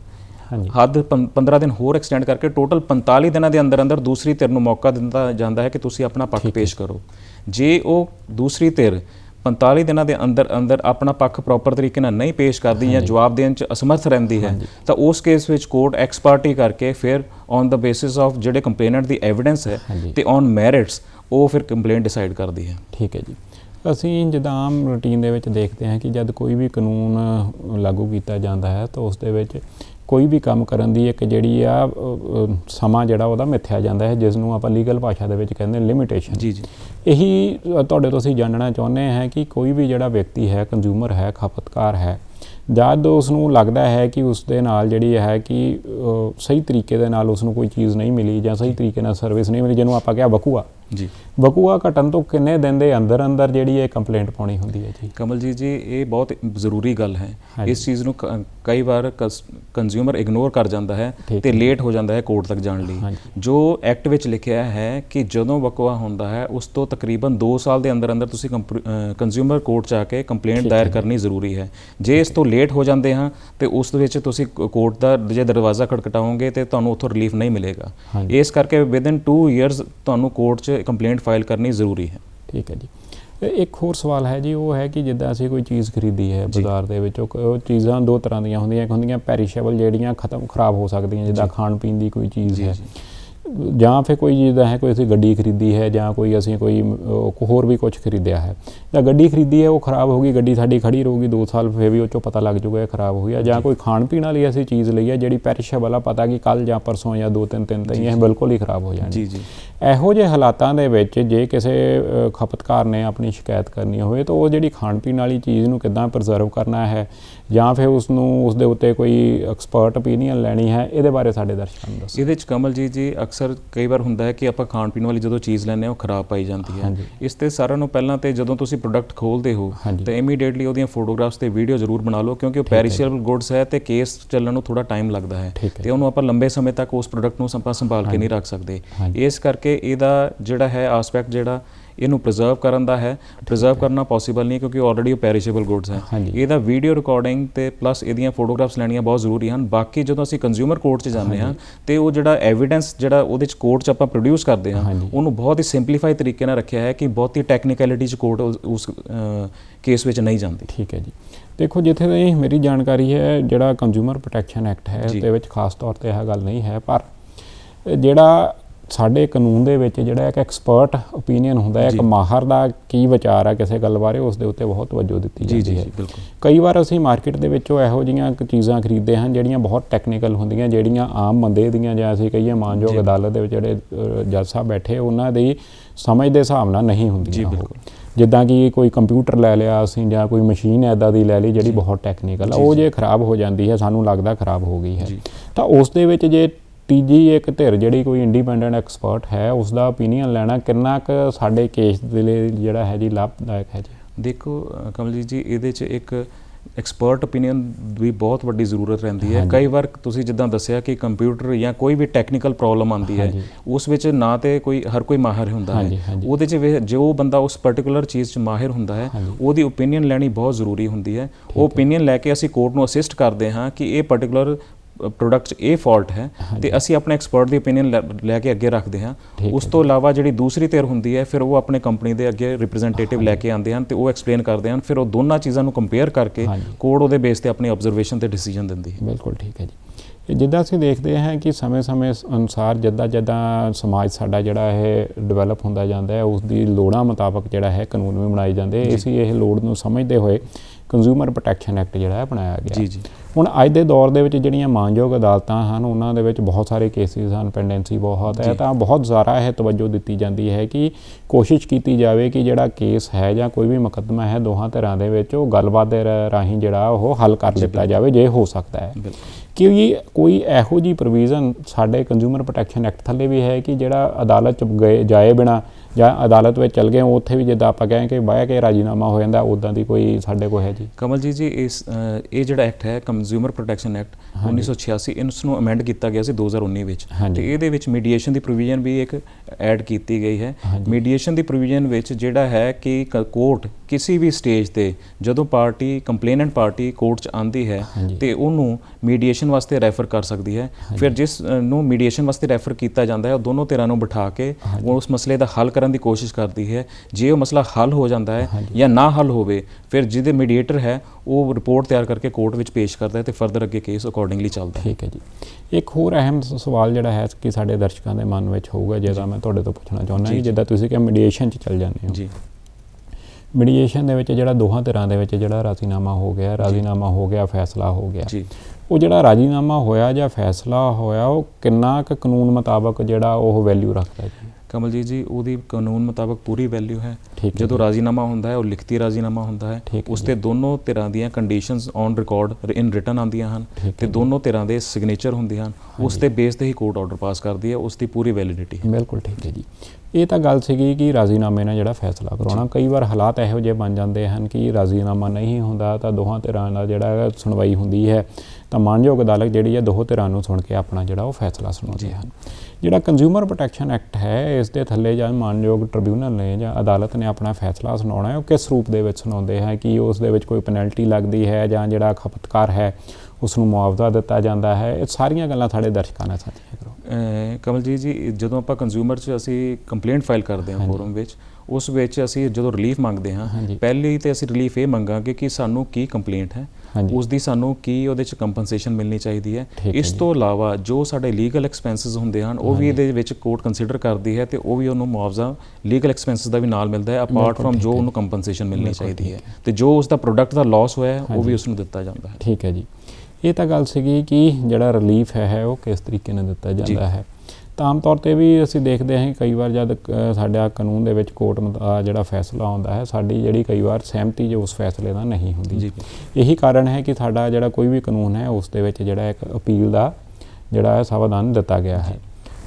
ਹੱਦ ਪੰ- 15 ਦਿਨ ਹੋਰ ਐਕਸਟੈਂਡ ਕਰਕੇ ਟੋਟਲ 45 ਦਿਨਾਂ ਦੇ ਅੰਦਰ ਅੰਦਰ ਦੂਸਰੀ ਧਿਰ ਨੂੰ ਮੌਕਾ ਦਿੱਤਾ ਜਾਂਦਾ ਹੈ ਕਿ ਤੁਸੀਂ ਆਪਣਾ ਪੱਖ ਪੇਸ਼ ਕਰੋ। ਜੇ ਉਹ ਦੂਸਰੀ ਧਿਰ 45 ਦਿਨਾਂ ਦੇ ਅੰਦਰ ਅੰਦਰ ਆਪਣਾ ਪੱਖ ਪ੍ਰੋਪਰ ਤਰੀਕੇ ਨਾਲ ਨਹੀਂ ਪੇਸ਼ ਕਰਦੀ ਜਾਂ ਜਵਾਬ ਦੇਣ ਚ ਅਸਮਰਥ ਰਹਿੰਦੀ ਹੈ ਤਾਂ ਉਸ ਕੇਸ ਵਿੱਚ ਕੋਰਟ ਐਕਸਪਰਟੀ ਕਰਕੇ ਫਿਰ ਔਨ ਦਾ ਬੇਸਿਸ ਆਫ ਜਿਹੜੇ ਕੰਪਲੇਨੈਂਟ ਦੀ ਐਵੀਡੈਂਸ ਹੈ। ਤੇ ਔਨ ਮੈਰਿਟਸ ਉਹ ਫਿਰ ਕੰਪਲੇਂਟ ਡਿਸਾਈਡ ਕਰਦੀ ਹੈ। ਠੀਕ ਹੈ ਜੀ। ਅਸੀਂ ਜਿੱਦਾਂ ਆਮ ਰੂਟੀਨ ਦੇ ਵਿੱਚ ਦੇਖਦੇ ਹਾਂ ਕਿ ਜਦ ਕੋਈ ਵੀ ਕਾਨੂੰਨ ਲਾਗੂ ਕੀਤਾ ਜਾਂਦਾ ਹੈ ਤਾਂ ਉਸ ਦੇ ਵਿੱਚ ਕੋਈ ਵੀ ਕੰਮ ਕਰਨ ਦੀ ਇੱਕ ਜਿਹੜੀ ਆ ਸਮਾਂ ਜਿਹੜਾ ਉਹਦਾ ਮਿੱਥਿਆ ਜਾਂਦਾ ਹੈ ਜਿਸ ਨੂੰ ਆਪਾਂ ਲੀਗਲ ਭਾਸ਼ਾ ਦੇ ਵਿੱਚ ਕਹਿੰਦੇ ਲਿਮਿਟੇਸ਼ਨ ਜੀ ਜੀ। ਇਹੀ ਤੁਹਾਡੇ ਤੋਂ ਅਸੀਂ ਜਾਣਨਾ ਚਾਹੁੰਦੇ ਹਾਂ ਕਿ ਕੋਈ ਵੀ ਜਿਹੜਾ ਵਿਅਕਤੀ ਹੈ ਕੰਜ਼ਿਊਮਰ ਹੈ ਖਪਤਕਾਰ ਹੈ ਜਦ ਉਸ ਨੂੰ ਲੱਗਦਾ ਹੈ ਕਿ ਉਸ ਦੇ ਨਾਲ ਜਿਹੜੀ ਹੈ ਕਿ ਸਹੀ ਤਰੀਕੇ ਦੇ ਨਾਲ ਉਸ ਨੂੰ ਕੋਈ ਚੀਜ਼ ਨਹੀਂ ਮਿਲੀ ਜਾਂ ਸਹੀ ਤਰੀਕੇ ਨਾਲ ਸਰਵਿਸ ਨਹੀਂ ਮਿਲੀ ਜਿਹਨੂੰ ਆਪਾਂ ਕਿਹਾ ਵਕੂਆ ਜੀ। ਵਕੂਆ ਘਟਣ ਤੋਂ ਕਿੰਨੇ ਦਿਨ ਦੇ ਅੰਦਰ ਅੰਦਰ ਜਿਹੜੀ ਇਹ ਕੰਪਲੇਂਟ ਪਾਉਣੀ ਹੁੰਦੀ ਹੈ ਜੀ? ਕਮਲਜੀਤ ਜੀ ਇਹ ਬਹੁਤ ਜ਼ਰੂਰੀ ਗੱਲ ਹੈ। ਇਸ ਚੀਜ਼ ਨੂੰ ਕਈ ਵਾਰ ਕੰਜ਼ਿਊਮਰ ਇਗਨੋਰ ਕਰ ਜਾਂਦਾ ਹੈ ਤੇ ਲੇਟ ਹੋ ਜਾਂਦਾ ਹੈ ਕੋਰਟ ਤੱਕ ਜਾਣ ਲਈ। ਜੋ ਐਕਟ ਵਿੱਚ ਲਿਖਿਆ ਹੈ ਕਿ ਜਦੋਂ ਵਕਵਾ ਹੁੰਦਾ ਹੈ ਉਸ ਤੋਂ ਤਕਰੀਬਨ 2 ਸਾਲ ਦੇ ਅੰਦਰ ਅੰਦਰ ਤੁਸੀਂ ਕੰਜ਼ਿਊਮਰ ਕੋਰਟ 'ਚ ਆ ਕੇ ਕੰਪਲੇਂਟ ਦਾਇਰ ਕਰਨੀ ਜ਼ਰੂਰੀ ਹੈ। ਜੇ ਇਸ ਤੋਂ ਲੇਟ ਹੋ ਜਾਂਦੇ ਹਾਂ ਤੇ ਉਸ ਦੇ ਵਿੱਚ ਤੁਸੀਂ ਕੋਰਟ ਦਾ ਜੇ ਦਰਵਾਜ਼ਾ ਖੜਕਟਾਓਗੇ ਤੇ ਤੁਹਾਨੂੰ ਉੱਥੋਂ ਰਿਲੀਫ ਨਹੀਂ ਮਿਲੇਗਾ। ਇਸ ਕਰਕੇ ਵਿਦਿਨ 2 ਇਅਰਸ ਤੁਹਾਨੂੰ ਕੋਰਟ 'ਚ ਕੰਪਲੇਂਟ ਫਾਈਲ ਕਰਨੀ ਜ਼ਰੂਰੀ ਹੈ। ਠੀਕ ਹੈ ਜੀ। ਇੱਕ ਹੋਰ ਸਵਾਲ ਹੈ ਜੀ ਉਹ ਹੈ ਕਿ ਜਿੱਦਾਂ ਅਸੀਂ ਕੋਈ ਚੀਜ਼ ਖਰੀਦੀ ਹੈ ਬਾਜ਼ਾਰ ਦੇ ਵਿੱਚ ਉਹ ਚੀਜ਼ਾਂ ਦੋ ਤਰ੍ਹਾਂ ਦੀਆਂ ਹੁੰਦੀਆਂ ਇੱਕ ਹੁੰਦੀਆਂ ਪੈਰੀਸ਼ੇਬਲ ਜਿਹੜੀਆਂ ਖਤਮ ਖਰਾਬ ਹੋ ਸਕਦੀਆਂ ਜਿੱਦਾਂ ਖਾਣ ਪੀਣ ਦੀ ਕੋਈ ਚੀਜ਼ ਹੈ। ਜਾਂ। ਫਿਰ ਕੋਈ ਜਿੱਦਾਂ ਹੈ ਕੋਈ ਅਸੀਂ ਗੱਡੀ ਖਰੀਦੀ ਹੈ ਜਾਂ ਕੋਈ ਅਸੀਂ ਕੋਈ ਹੋਰ ਵੀ ਕੁਝ ਖਰੀਦਿਆ ਹੈ। ਜਾਂ ਗੱਡੀ ਖਰੀਦੀ ਹੈ ਉਹ ਖਰਾਬ ਹੋ ਗਈ ਗੱਡੀ ਸਾਡੀ ਖੜੀ ਰਹੂਗੀ 2 ਸਾਲ ਫਿਰ ਵੀ ਉਹ ਚੋਂ ਪਤਾ ਲੱਗ ਜਾਊਗਾ ਇਹ ਖਰਾਬ ਹੋਈ ਹੈ ਜਾਂ ਕੋਈ ਖਾਣ ਪੀਣ ਵਾਲੀ ਅਸੀਂ ਚੀਜ਼ ਲਈ ਹੈ ਜਿਹੜੀ ਪੈਰੀਸ਼ੇਬਲ ਆ ਪਤਾ ਕਿ ਕੱਲ ਜਾਂ ਪਰਸੋਂ ਜਾਂ ਦੋ ਤਿੰਨ ਦਿਨ ਤਾਈਂ ਇਹ ਬਿਲਕੁਲ ਹੀ ਖਰਾਬ ਹੋ ਜਾਣੀ। ਜੀ ਜੀ। ਇਹੋ ਜਿਹੇ ਹਾਲਾਤਾਂ ਦੇ ਵਿੱਚ ਜੇ ਕਿਸੇ ਖਪਤਕਾਰ ਨੇ ਆਪਣੀ ਸ਼ਿਕਾਇਤ ਕਰਨੀ ਹੋਵੇ ਤਾਂ ਉਹ ਜਿਹੜੀ ਖਾਣ ਪੀਣ ਵਾਲੀ ਚੀਜ਼ ਨੂੰ ਕਿੱਦਾਂ ਪ੍ਰੀਜ਼ਰਵ ਕਰਨਾ ਹੈ ਜਾਂ ਫਿਰ ਉਸ ਨੂੰ ਉਸ ਦੇ ਉੱਤੇ ਕੋਈ ਐਕਸਪਰਟ ਓਪੀਨੀਅਨ ਲੈਣੀ ਹੈ ਇਹਦੇ ਬਾਰੇ ਸਾਡੇ ਦਰਸ਼ਕਾਂ ਨੂੰ ਦੱਸੋ ਇਹਦੇ ਚ ਕਮਲਜੀਤ ਜੀ ਅਕਸਰ ਕਈ ਵਾਰ ਹੁੰਦਾ ਹੈ ਕਿ ਆਪਾਂ ਖਾਣ ਪੀਣ ਵਾਲੀ ਜਦੋਂ ਚੀਜ਼ ਲੈਂਦੇ ਹਾਂ ਉਹ ਖਰਾਬ ਪਾਈ ਜਾਂਦੀ ਹੈ। ਇਸ ਤੇ ਸਾਰਿਆਂ ਨੂੰ ਪਹਿਲਾਂ ਤੇ ਜਦੋਂ ਤੁਸੀਂ ਪ੍ਰੋਡਕਟ ਖੋਲਦੇ ਹੋ। ਤਾਂ ਇਮੀਡੀਏਟਲੀ ਉਹਦੀਆਂ ਫੋਟੋਗ੍ਰਾਫਸ ਤੇ ਵੀਡੀਓ ਜ਼ਰੂਰ ਬਣਾ ਲਓ ਕਿਉਂਕਿ ਉਹ ਪੈਰੀਸ਼ੇਬਲ ਗੁੱਡਸ ਹੈ ਤੇ ਕੇਸ ਚੱਲਣ ਨੂੰ ਥੋੜਾ ਟਾਈਮ ਲੱਗਦਾ ਹੈ। ਤੇ ਉਹਨੂੰ ਆਪਾਂ ਲੰਬੇ ਸਮੇਂ ਤੱਕ ਉਸ ਪ੍ਰੋਡਕਟ ਨੂੰ ਸੰਭਾਲ ਕੇ ਨਹੀਂ ਰੱਖ ਸਕਦੇ। ਇਸ ਕਰਕੇ ਇਹਦਾ ਜਿਹੜਾ ਹੈ ਆਸਪੈਕਟ ਜਿਹੜਾ ਇਹਨੂੰ ਪ੍ਰੀਜ਼ਰਵ ਕਰਨ ਦਾ ਹੈ ਪ੍ਰੀਜ਼ਰਵ ਕਰਨਾ ਪੋਸੀਬਲ ਨਹੀਂ ਕਿਉਂਕਿ ਆਲਰੇਡੀ ਉਹ ਪੈਰੀਸ਼ੇਬਲ ਗੁੱਡਸ ਹੈ। ਇਹਦਾ ਵੀਡੀਓ ਰਿਕਾਰਡਿੰਗ ਤੇ ਪਲੱਸ ਇਹਦੀਆਂ ਫੋਟੋਗ੍ਰਾਫਸ ਲੈਣੀਆਂ ਬਹੁਤ ਜ਼ਰੂਰੀ ਹਨ ਬਾਕੀ ਜਦੋਂ ਅਸੀਂ ਕੰਜ਼ਿਊਮਰ ਕੋਰਟ 'ਚ ਜਾਂਦੇ ਹਾਂ ਤੇ ਉਹ ਜਿਹੜਾ ਐਵੀਡੈਂਸ ਜਿਹੜਾ ਉਹਦੇ 'ਚ ਕੋਰਟ 'ਚ ਆਪਾਂ ਪ੍ਰੋਡਿਊਸ ਕਰਦੇ ਹਾਂ। ਉਹਨੂੰ ਬਹੁਤ ਹੀ ਸਿੰਪਲੀਫਾਈ ਤਰੀਕੇ ਨਾਲ ਰੱਖਿਆ ਹੈ ਕਿ ਬਹੁਤੀ ਟੈਕਨੀਕੈਲਿਟੀ 'ਚ ਕੋਰਟ ਉਸ ਕੇਸ ਵਿੱਚ ਨਹੀਂ ਜਾਂਦੀ ਠੀਕ ਹੈ ਜੀ ਦੇਖੋ ਜਿੱਥੇ ਤਾਈਂ ਮੇਰੀ ਜਾਣਕਾਰੀ ਹੈ ਜਿਹੜਾ ਕੰਜ਼ਿਊਮਰ ਪ੍ਰੋਟੈਕਸ਼ਨ ਐਕਟ ਹੈ। ਉਹਦੇ ਵਿੱਚ ਖਾਸ ਤੌਰ ਤੇ ਇਹ ਗੱਲ ਨਹੀਂ ਹੈ ਪਰ ਜਿਹੜਾ ਸਾਡੇ ਕਾਨੂੰਨ ਦੇ ਵਿੱਚ ਜਿਹੜਾ ਇੱਕ ਐਕਸਪਰਟ ਓਪੀਨੀਅਨ ਹੁੰਦਾ ਹੈ ਇੱਕ। ਮਾਹਰ ਦਾ ਕੀ ਵਿਚਾਰ ਹੈ ਕਿਸੇ ਗੱਲ ਬਾਰੇ ਉਸ ਦੇ ਉੱਤੇ ਬਹੁਤ ਤਵੱਜੋ ਦਿੱਤੀ ਜਾਂਦੀ ਹੈ ਕਈ ਵਾਰ ਅਸੀਂ ਮਾਰਕੀਟ ਦੇ ਵਿੱਚੋਂ ਇਹੋ ਜਿਹੀਆਂ ਕੁ ਚੀਜ਼ਾਂ ਖਰੀਦਦੇ ਹਾਂ ਜਿਹੜੀਆਂ ਬਹੁਤ ਟੈਕਨੀਕਲ ਹੁੰਦੀਆਂ ਜਿਹੜੀਆਂ ਆਮ ਬੰਦੇ ਦੀਆਂ ਜਾਂ ਅਸੀਂ ਕਹੀਏ ਮਾਨਯੋਗ। ਅਦਾਲਤ ਦੇ ਵਿੱਚ ਜਿਹੜੇ ਜੱਜ ਸਾਹਿਬ ਬੈਠੇ ਉਹਨਾਂ ਦੀ ਸਮਝ ਦੇ ਹਿਸਾਬ ਨਾਲ ਨਹੀਂ ਹੁੰਦੀਆਂ ਜੀ। ਬਿਲਕੁਲ। ਜਿੱਦਾਂ ਕਿ ਕੋਈ ਕੰਪਿਊਟਰ ਲੈ ਲਿਆ ਅਸੀਂ ਜਾਂ ਕੋਈ ਮਸ਼ੀਨ ਐਦਾਂ ਦੀ ਲੈ ਲਈ ਜਿਹੜੀ ਬਹੁਤ ਟੈਕਨੀਕਲ ਆ ਉਹ ਜੀ। ਖਰਾਬ ਹੋ ਜਾਂਦੀ ਹੈ ਸਾਨੂੰ ਲੱਗਦਾ ਖਰਾਬ ਹੋ ਗਈ ਹੈ। ਤਾਂ ਉਸ ਦੇ ਵਿੱਚ ਜੇ ਤੀਜੀ ਇੱਕ ਧਿਰ ਜਿਹੜੀ ਕੋਈ ਇੰਡੀਪੈਂਡੈਂਟ ਐਕਸਪਰਟ ਹੈ ਉਸ ਦਾ ਓਪੀਨੀਅਨ ਲੈਣਾ ਕਿੰਨਾ ਕੁ ਸਾਡੇ ਕੇਸ ਦੇ ਲਈ ਜਿਹੜਾ ਹੈ ਜੀ ਲਾਭਦਾਇਕ ਹੈ ਜੀ ਦੇਖੋ ਕਮਲਜੀਤ ਜੀ ਇਹਦੇ 'ਚ ਇੱਕ ਐਕਸਪਰਟ ਓਪੀਨੀਅਨ ਦੀ ਬਹੁਤ ਵੱਡੀ ਜ਼ਰੂਰਤ ਰਹਿੰਦੀ ਹੈ। ਕਈ ਵਾਰ ਤੁਸੀਂ ਜਿੱਦਾਂ ਦੱਸਿਆ ਕਿ ਕੰਪਿਊਟਰ ਜਾਂ ਕੋਈ ਵੀ ਟੈਕਨੀਕਲ ਪ੍ਰੋਬਲਮ ਆਉਂਦੀ ਹੈ। ਉਸ ਵਿੱਚ ਨਾ ਤੇ ਕੋਈ ਹਰ ਕੋਈ ਮਾਹਿਰ ਹੁੰਦਾ ਹੈ। ਉਹਦੇ 'ਚ ਵੇ- ਜੋ ਬੰਦਾ ਉਸ ਪਾਰਟਿਕੂਲਰ ਚੀਜ਼ 'ਚ ਮਾਹਿਰ ਹੁੰਦਾ ਹੈ। ਉਹਦੀ ਓਪੀਨੀਅਨ ਲੈਣੀ ਬਹੁਤ ਜ਼ਰੂਰੀ ਹੁੰਦੀ ਹੈ ਉਹ ਓਪੀਨੀਅਨ ਲੈ ਕੇ ਅਸੀਂ ਕੋਰਟ ਨੂੰ ਅਸਿਸਟ ਕਰਦੇ ਹਾਂ ਕਿ ਇਹ ਪਾਰਟਿਕੂਲਰ ਪ੍ਰੋਡਕਟ 'ਚ ਇਹ ਫਾਲਟ ਹੈ ਤੇ ਅਸੀਂ ਆਪਣੇ ਐਕਸਪਰਟ ਦੀ ਓਪੀਨੀਅਨ ਲੈ ਕੇ ਅੱਗੇ ਰੱਖਦੇ ਹਾਂ। ਉਸ ਤੋਂ ਇਲਾਵਾ ਜਿਹੜੀ ਦੂਸਰੀ ਧਿਰ ਹੁੰਦੀ ਹੈ ਫਿਰ ਉਹ ਆਪਣੇ ਕੰਪਨੀ ਦੇ ਅੱਗੇ ਰਿਪਰੈਜ਼ੈਂਟੇਟਿਵ ਲੈ ਕੇ ਆਉਂਦੇ ਹਨ ਤੇ ਉਹ ਐਕਸਪਲੇਨ ਕਰਦੇ ਹਨ। ਫਿਰ ਉਹ ਦੋਨਾਂ ਚੀਜ਼ਾਂ ਨੂੰ ਕੰਪੇਅਰ ਕਰਕੇ। ਕੋਰਟ ਉਹਦੇ ਬੇਸ ਤੇ ਆਪਣੀ ਆਬਜ਼ਰਵੇਸ਼ਨ ਤੇ ਡਿਸੀਜਨ ਦਿੰਦੀ ਹੈ। ਬਿਲਕੁਲ ਠੀਕ ਹੈ ਜੀ। ਜਿੱਦਾਂ ਅਸੀਂ ਦੇਖਦੇ ਹਾਂ ਕਿ ਸਮੇਂ-ਸਮੇਂ ਅਨੁਸਾਰ ਜਿੱਦਾਂ ਜਿੱਦਾਂ ਸਮਾਜ ਸਾਡਾ ਜਿਹੜਾ ਇਹ ਡਿਵੈਲਪ ਹੁੰਦਾ ਜਾਂਦਾ ਹੈ ਉਸ ਦੀ ਲੋੜਾਂ ਮੁਤਾਬਕ ਜਿਹੜਾ ਹੈ ਕਾਨੂੰਨ ਵੀ ਬਣਾਏ ਜਾਂਦੇ ਅਸੀਂ ਇਹ ਲੋੜ ਨੂੰ ਸਮਝਦੇ ਹੋਏ ਕੰਜ਼ਿਊਮਰ ਪ੍ਰੋਟੈਕਸ਼ਨ ਐਕਟ ਜਿਹੜਾ ਹੈ ਬਣਾਇਆ ਗਿਆ। ਜੀ ਜੀ। ਹੁਣ ਅੱਜ ਦੇ ਦੌਰ ਦੇ ਵਿੱਚ ਜਿਹੜੀਆਂ ਮਾਨਯੋਗ ਅਦਾਲਤਾਂ ਹਨ ਉਹਨਾਂ ਦੇ ਵਿੱਚ ਬਹੁਤ ਸਾਰੇ ਕੇਸਿਸ ਹਨ ਪੈਂਡੈਂਸੀ ਬਹੁਤ ਹੈ। ਤਾਂ ਬਹੁਤ ਜ਼ਿਆਦਾ ਇਹ ਤਵੱਜੋ ਦਿੱਤੀ ਜਾਂਦੀ ਹੈ ਕਿ ਕੋਸ਼ਿਸ਼ ਕੀਤੀ ਜਾਵੇ ਕਿ ਜਿਹੜਾ ਕੇਸ ਹੈ ਜਾਂ ਕੋਈ ਵੀ ਮੁਕੱਦਮਾ ਹੈ ਦੋਹਾਂ ਧਿਰਾਂ ਦੇ ਵਿੱਚ ਉਹ ਗੱਲਬਾਤ ਦੇ ਰਾਹੀਂ ਜਿਹੜਾ ਉਹ ਹੱਲ ਕਰ ਲਿੱਤਾ ਜਾਵੇ ਜੇ ਹੋ ਸਕਦਾ ਹੈ। ਕਿ ਕੋਈ ਇਹੋ ਜੀ ਪ੍ਰੋਵੀਜ਼ਨ ਸਾਡੇ ਕੰਜ਼ਿਊਮਰ ਪ੍ਰੋਟੈਕਸ਼ਨ ਐਕਟ ਥੱਲੇ ਵੀ ਹੈ ਕਿ ਜਿਹੜਾ ਅਦਾਲਤ ਚ ਗਏ ਜਾਏ ਬਿਨਾ ਜਾਂ ਅਦਾਲਤ ਵਿੱਚ ਚਲ ਗਏ ਉੱਥੇ ਵੀ ਜਿੱਦਾਂ ਆਪਾਂ ਕहें ਕਿ ਬਹਿ ਕੇ ਰਾਜੀਨਾਮਾ ਹੋ ਜਾਂਦਾ ਉਦਾਂ ਦੀ ਕੋਈ ਸਾਡੇ ਕੋਲ ਹੈ ਜੀ ਕਮਲਜੀਤ ਜੀ ਇਸ ਅ, ਇਹ ਜਿਹੜਾ ਐਕਟ ਹੈ ਕੰਜ਼ਿਊਮਰ ਪ੍ਰੋਟੈਕਸ਼ਨ ਐਕਟ 1986 ਇਸ ਨੂੰ ਅਮੈਂਡ ਕੀਤਾ ਗਿਆ ਸੀ 2019 ਵਿੱਚ। ਤੇ ਇਹਦੇ ਵਿੱਚ ਮੀਡੀਏਸ਼ਨ ਦੀ ਪ੍ਰੋਵੀਜ਼ਨ ਵੀ ਇੱਕ ਐਡ ਕੀਤੀ ਗਈ ਹੈ। ਮੀਡੀਏਸ਼ਨ ਦੀ ਪ੍ਰੋਵੀਜ਼ਨ ਵਿੱਚ ਜਿਹੜਾ ਹੈ ਕਿ ਕੋਰਟ ਕਿਸੇ ਵੀ ਸਟੇਜ ਤੇ ਜਦੋਂ ਪਾਰਟੀ ਕੰਪਲੇਨੈਂਟ ਪਾਰਟੀ ਕੋਰਟ 'ਚ ਆਂਦੀ ਹੈ। ਤੇ ਉਹਨੂੰ ਮੀਡੀਏਸ਼ਨ ਵਾਸਤੇ ਰੈਫਰ ਕਰ ਸਕਦੀ ਹੈ। ਫਿਰ ਜਿਸ ਨੂੰ ਮੀਡੀਏਸ਼ਨ ਵਾਸਤੇ ਰੈਫਰ ਕੀਤਾ ਜਾਂਦਾ ਹੈ ਉਹ ਦੋਨੋਂ ਧਿਰਾਂ ਨੂੰ ਬਿਠਾ ਕੇ ਉਹ ਉਸ ਮਸਲੇ ਦਾ ਹੱਲ ਕਰਨ ਦੀ ਕੋਸ਼ਿਸ਼ ਕਰਦੀ ਹੈ। ਜੇ ਉਹ ਮਸਲਾ ਹੱਲ ਹੋ ਜਾਂਦਾ ਹੈ ਜਾਂ ਨਾ ਹੱਲ ਹੋਵੇ ਫਿਰ ਜਿਹਦੇ ਮੀਡੀਏਟਰ ਹੈ ਉਹ ਰਿਪੋਰਟ ਤਿਆਰ ਕਰਕੇ ਕੋਰਟ ਵਿੱਚ ਪੇਸ਼ ਕਰਦਾ ਹੈ ਤੇ ਫਰਦਰ ਅੱਗੇ ਕੇਸ ਅਕੋਰਡਿੰਗਲੀ ਚੱਲਦਾ ਹੈ। ਠੀਕ ਹੈ ਜੀ। ਇੱਕ ਹੋਰ ਅਹਿਮ ਸਵਾਲ ਜਿਹੜਾ ਹੈ ਕਿ ਸਾਡੇ ਦਰਸ਼ਕਾਂ ਦੇ ਮਨ ਵਿੱਚ ਹੋਊਗਾ ਜਿਹਦਾ ਮੈਂ ਤੁਹਾਡੇ ਤੋਂ ਪੁੱਛਣਾ ਚਾਹੁੰਦਾ ਜੀ, ਹਾਂ। ਜਿੱਦਾਂ ਤੁਸੀਂ ਕਿ ਮੀਡੀਏਸ਼ਨ 'ਚ ਚੱਲ ਜਾਂਦੇ ਹੋ। ਜੀ। ਮੀਡੀਏਸ਼ਨ ਦੇ ਵਿੱਚ ਜਿਹੜਾ ਦੋਹਾਂ ਧਿਰਾਂ ਦੇ ਵਿੱਚ ਜਿਹੜਾ ਰਾਜ਼ੀਨਾਮਾ ਹੋ ਗਿਆ ਰਾਜ਼ੀਨਾਮਾ ਹੋ ਗਿਆ ਫੈਸਲਾ ਹੋ ਗਿਆ। ਜੀ। ਉਹ ਜਿਹੜਾ ਰਾਜ਼ੀਨਾਮਾ ਹੋਇਆ ਜਾਂ ਫੈਸਲਾ ਹੋਇਆ ਉਹ ਕਿੰਨਾ ਕੁ ਕਾਨੂੰਨ ਮੁਤਾਬਕ ਜਿਹੜਾ ਉਹ ਵੈਲਿਊ ਰੱਖਦਾ ਜੀ? ਕਮਲਜੀਤ ਜੀ ਉਹਦੀ ਕਾਨੂੰਨ ਮੁਤਾਬਕ ਪੂਰੀ ਵੈਲਿਊ ਹੈ। ਜਦੋਂ। ਰਾਜ਼ੀਨਾਮਾ ਹੁੰਦਾ ਹੈ ਉਹ ਲਿਖਤੀ ਰਾਜ਼ੀਨਾਮਾ ਹੁੰਦਾ ਹੈ। ਉਸ। ਤੇ ਦੋਨੋਂ ਧਿਰਾਂ ਦੀਆਂ conditions on record in written ਆਉਂਦੀਆਂ ਹਨ ਤੇ। ਦੋਨੋਂ ਧਿਰਾਂ ਦੇ ਸਿਗਨੇਚਰ ਹੁੰਦੇ ਹਨ। ਉਸ ਤੇ ਬੇਸ ਤੇ ਹੀ ਕੋਰਟ ਆਰਡਰ ਪਾਸ ਕਰਦੀ ਹੈ ਉਸ ਦੀ ਪੂਰੀ ਵੈਲਿਡਿਟੀ ਹੈ। ਬਿਲਕੁਲ ਠੀਕ ਹੈ ਜੀ। ਇਹ ਤਾਂ ਗੱਲ ਸੀਗੀ ਕਿ ਰਾਜ਼ੀਨਾਮੇ ਨਾਲ ਜਿਹੜਾ ਫੈਸਲਾ ਕਰਾਉਣਾ ਕਈ ਵਾਰ ਹਾਲਾਤ ਇਹੋ ਜਿਹੇ ਬਣ ਜਾਂਦੇ ਹਨ ਕਿ ਰਾਜ਼ੀਨਾਮਾ ਨਹੀਂ ਹੁੰਦਾ ਤਾਂ ਦੋਹਾਂ ਧਿਰਾਂ ਦਾ ਜਿਹੜਾ ਹੈ ਸੁਣਵਾਈ ਹੁੰਦੀ ਹੈ। ਤਾਂ ਮਾਨਯੋਗ ਅਦਾਲਤ ਜਿਹੜੀ ਹੈ ਦੋਹਾਂ ਧਿਰਾਂ ਨੂੰ ਸੁਣ ਕੇ ਆਪਣਾ ਜਿਹੜਾ ਉਹ ਫੈਸਲਾ ਸੁਣਾਉਂਦੇ ਹਨ। ਜਿਹੜਾ ਕੰਜ਼ਿਊਮਰ ਪ੍ਰੋਟੈਕਸ਼ਨ ਐਕਟ ਹੈ ਇਸ ਦੇ ਥੱਲੇ ਜਾਂ ਮਾਨਯੋਗ ਟ੍ਰਿਬਿਊਨਲ ਨੇ ਜਾਂ ਅਦਾਲਤ ਨੇ ਆਪਣਾ ਫੈਸਲਾ ਸੁਣਾਉਣਾ ਹੈ ਉਹ ਕਿਸ ਰੂਪ ਦੇ ਵਿੱਚ ਸੁਣਾਉਂਦੇ ਹੈ ਕਿ ਉਸ ਦੇ ਵਿੱਚ ਕੋਈ ਪੈਨਲਟੀ ਲੱਗਦੀ ਹੈ ਜਾਂ ਜਿਹੜਾ ਖਪਤਕਾਰ ਹੈ ਉਸ ਨੂੰ ਮੁਆਵਜ਼ਾ ਦਿੱਤਾ ਜਾਂਦਾ ਹੈ ਇਹ ਸਾਰੀਆਂ ਗੱਲਾਂ ਸਾਡੇ ਦਰਸ਼ਕਾਂ ਨਾਲ ਸਾਂਝੀਆਂ ਕਮਲਜੀਤ ਜੀ ਜਦੋਂ ਆਪਾਂ ਕੰਜ਼ਿਊਮਰ 'ਚ ਅਸੀਂ ਕੰਪਲੇਂਟ ਫਾਈਲ ਕਰਦੇ ਹਾਂ। ਫੋਰਮ ਵਿੱਚ ਉਸ ਵਿੱਚ ਅਸੀਂ ਜਦੋਂ ਰਿਲੀਫ ਮੰਗਦੇ ਹਾਂ। ਪਹਿਲੀ ਤੇ ਅਸੀਂ ਰਿਲੀਫ ਇਹ ਮੰਗਾਂਗੇ ਕਿ ਸਾਨੂੰ ਕੀ ਕੰਪਲੇਂਟ ਹੈ। ਉਸ ਦੀ ਸਾਨੂੰ ਕੀ ਉਹਦੇ 'ਚ ਕੰਪਨਸੇਸ਼ਨ ਮਿਲਣੀ ਚਾਹੀਦੀ ਹੈ ਇਸ। ਤੋਂ ਇਲਾਵਾ ਜੋ ਸਾਡੇ ਲੀਗਲ ਐਕਸਪੈਂਸਸ ਹੁੰਦੇ ਹਨ ਉਹ ਵੀ ਇਹਦੇ ਵਿੱਚ ਕੋਰਟ ਕੰਸੀਡਰ ਕਰਦੀ ਹੈ ਤੇ ਉਹ ਵੀ ਉਹਨੂੰ ਮੁਆਵਜ਼ਾ ਲੀਗਲ ਐਕਸਪੈਂਸਸ ਦਾ ਵੀ ਨਾਲ ਮਿਲਦਾ ਹੈ ਅਪਾਰਟ ਫਰਮ ਜੋ। ਉਹਨੂੰ ਕੰਪਨਸੇਸ਼ਨ ਮਿਲਣੀ ਚਾਹੀਦੀ ਹੈ ਤੇ ਜੋ ਉਸ ਦਾ ਪ੍ਰੋਡਕਟ ਦਾ ਲਾਸ ਹੋਇਆ ਹੈ ਉਹ। ਵੀ ਉਸ ਨੂੰ ਦਿੱਤਾ ਜਾਂਦਾ ਹੈ ਠੀਕ ਹੈ ਜੀ ਇਹ ਤਾਂ ਗੱਲ ਸੀਗੀ ਕਿ ਜਿਹੜਾ ਰਿਲੀਫ ਹੈ ਹੈ ਉਹ ਕਿਸ ਤਰੀਕੇ ਨਾਲ ਦਿੱਤਾ। ਜਾਂਦਾ ਹੈ। ਤਾਂ ਆਮ ਤੌਰ ਤੇ ਵੀ ਅਸੀਂ ਦੇਖਦੇ ਹਾਂ ਕਈ ਵਾਰ ਜਦ ਸਾਡਾ ਕਾਨੂੰਨ ਦੇ ਵਿੱਚ ਕੋਰਟ ਜਿਹੜਾ ਫੈਸਲਾ ਆਉਂਦਾ ਹੈ ਸਾਡੀ ਜਿਹੜੀ ਕਈ ਵਾਰ ਸਹਿਮਤੀ ਜੋ ਉਸ ਫੈਸਲੇ ਨਾਲ ਨਹੀਂ ਹੁੰਦੀ। ਜੀ। ਇਹੀ ਕਾਰਨ ਹੈ ਕਿ ਸਾਡਾ ਜਿਹੜਾ ਕੋਈ ਵੀ ਕਾਨੂੰਨ ਹੈ ਉਸ ਦੇ ਵਿੱਚ ਜਿਹੜਾ ਇੱਕ ਅਪੀਲ ਦਾ ਜਿਹੜਾ ਹੈ ਸਮਾਧਾਨ ਦਿੱਤਾ ਗਿਆ ਹੈ।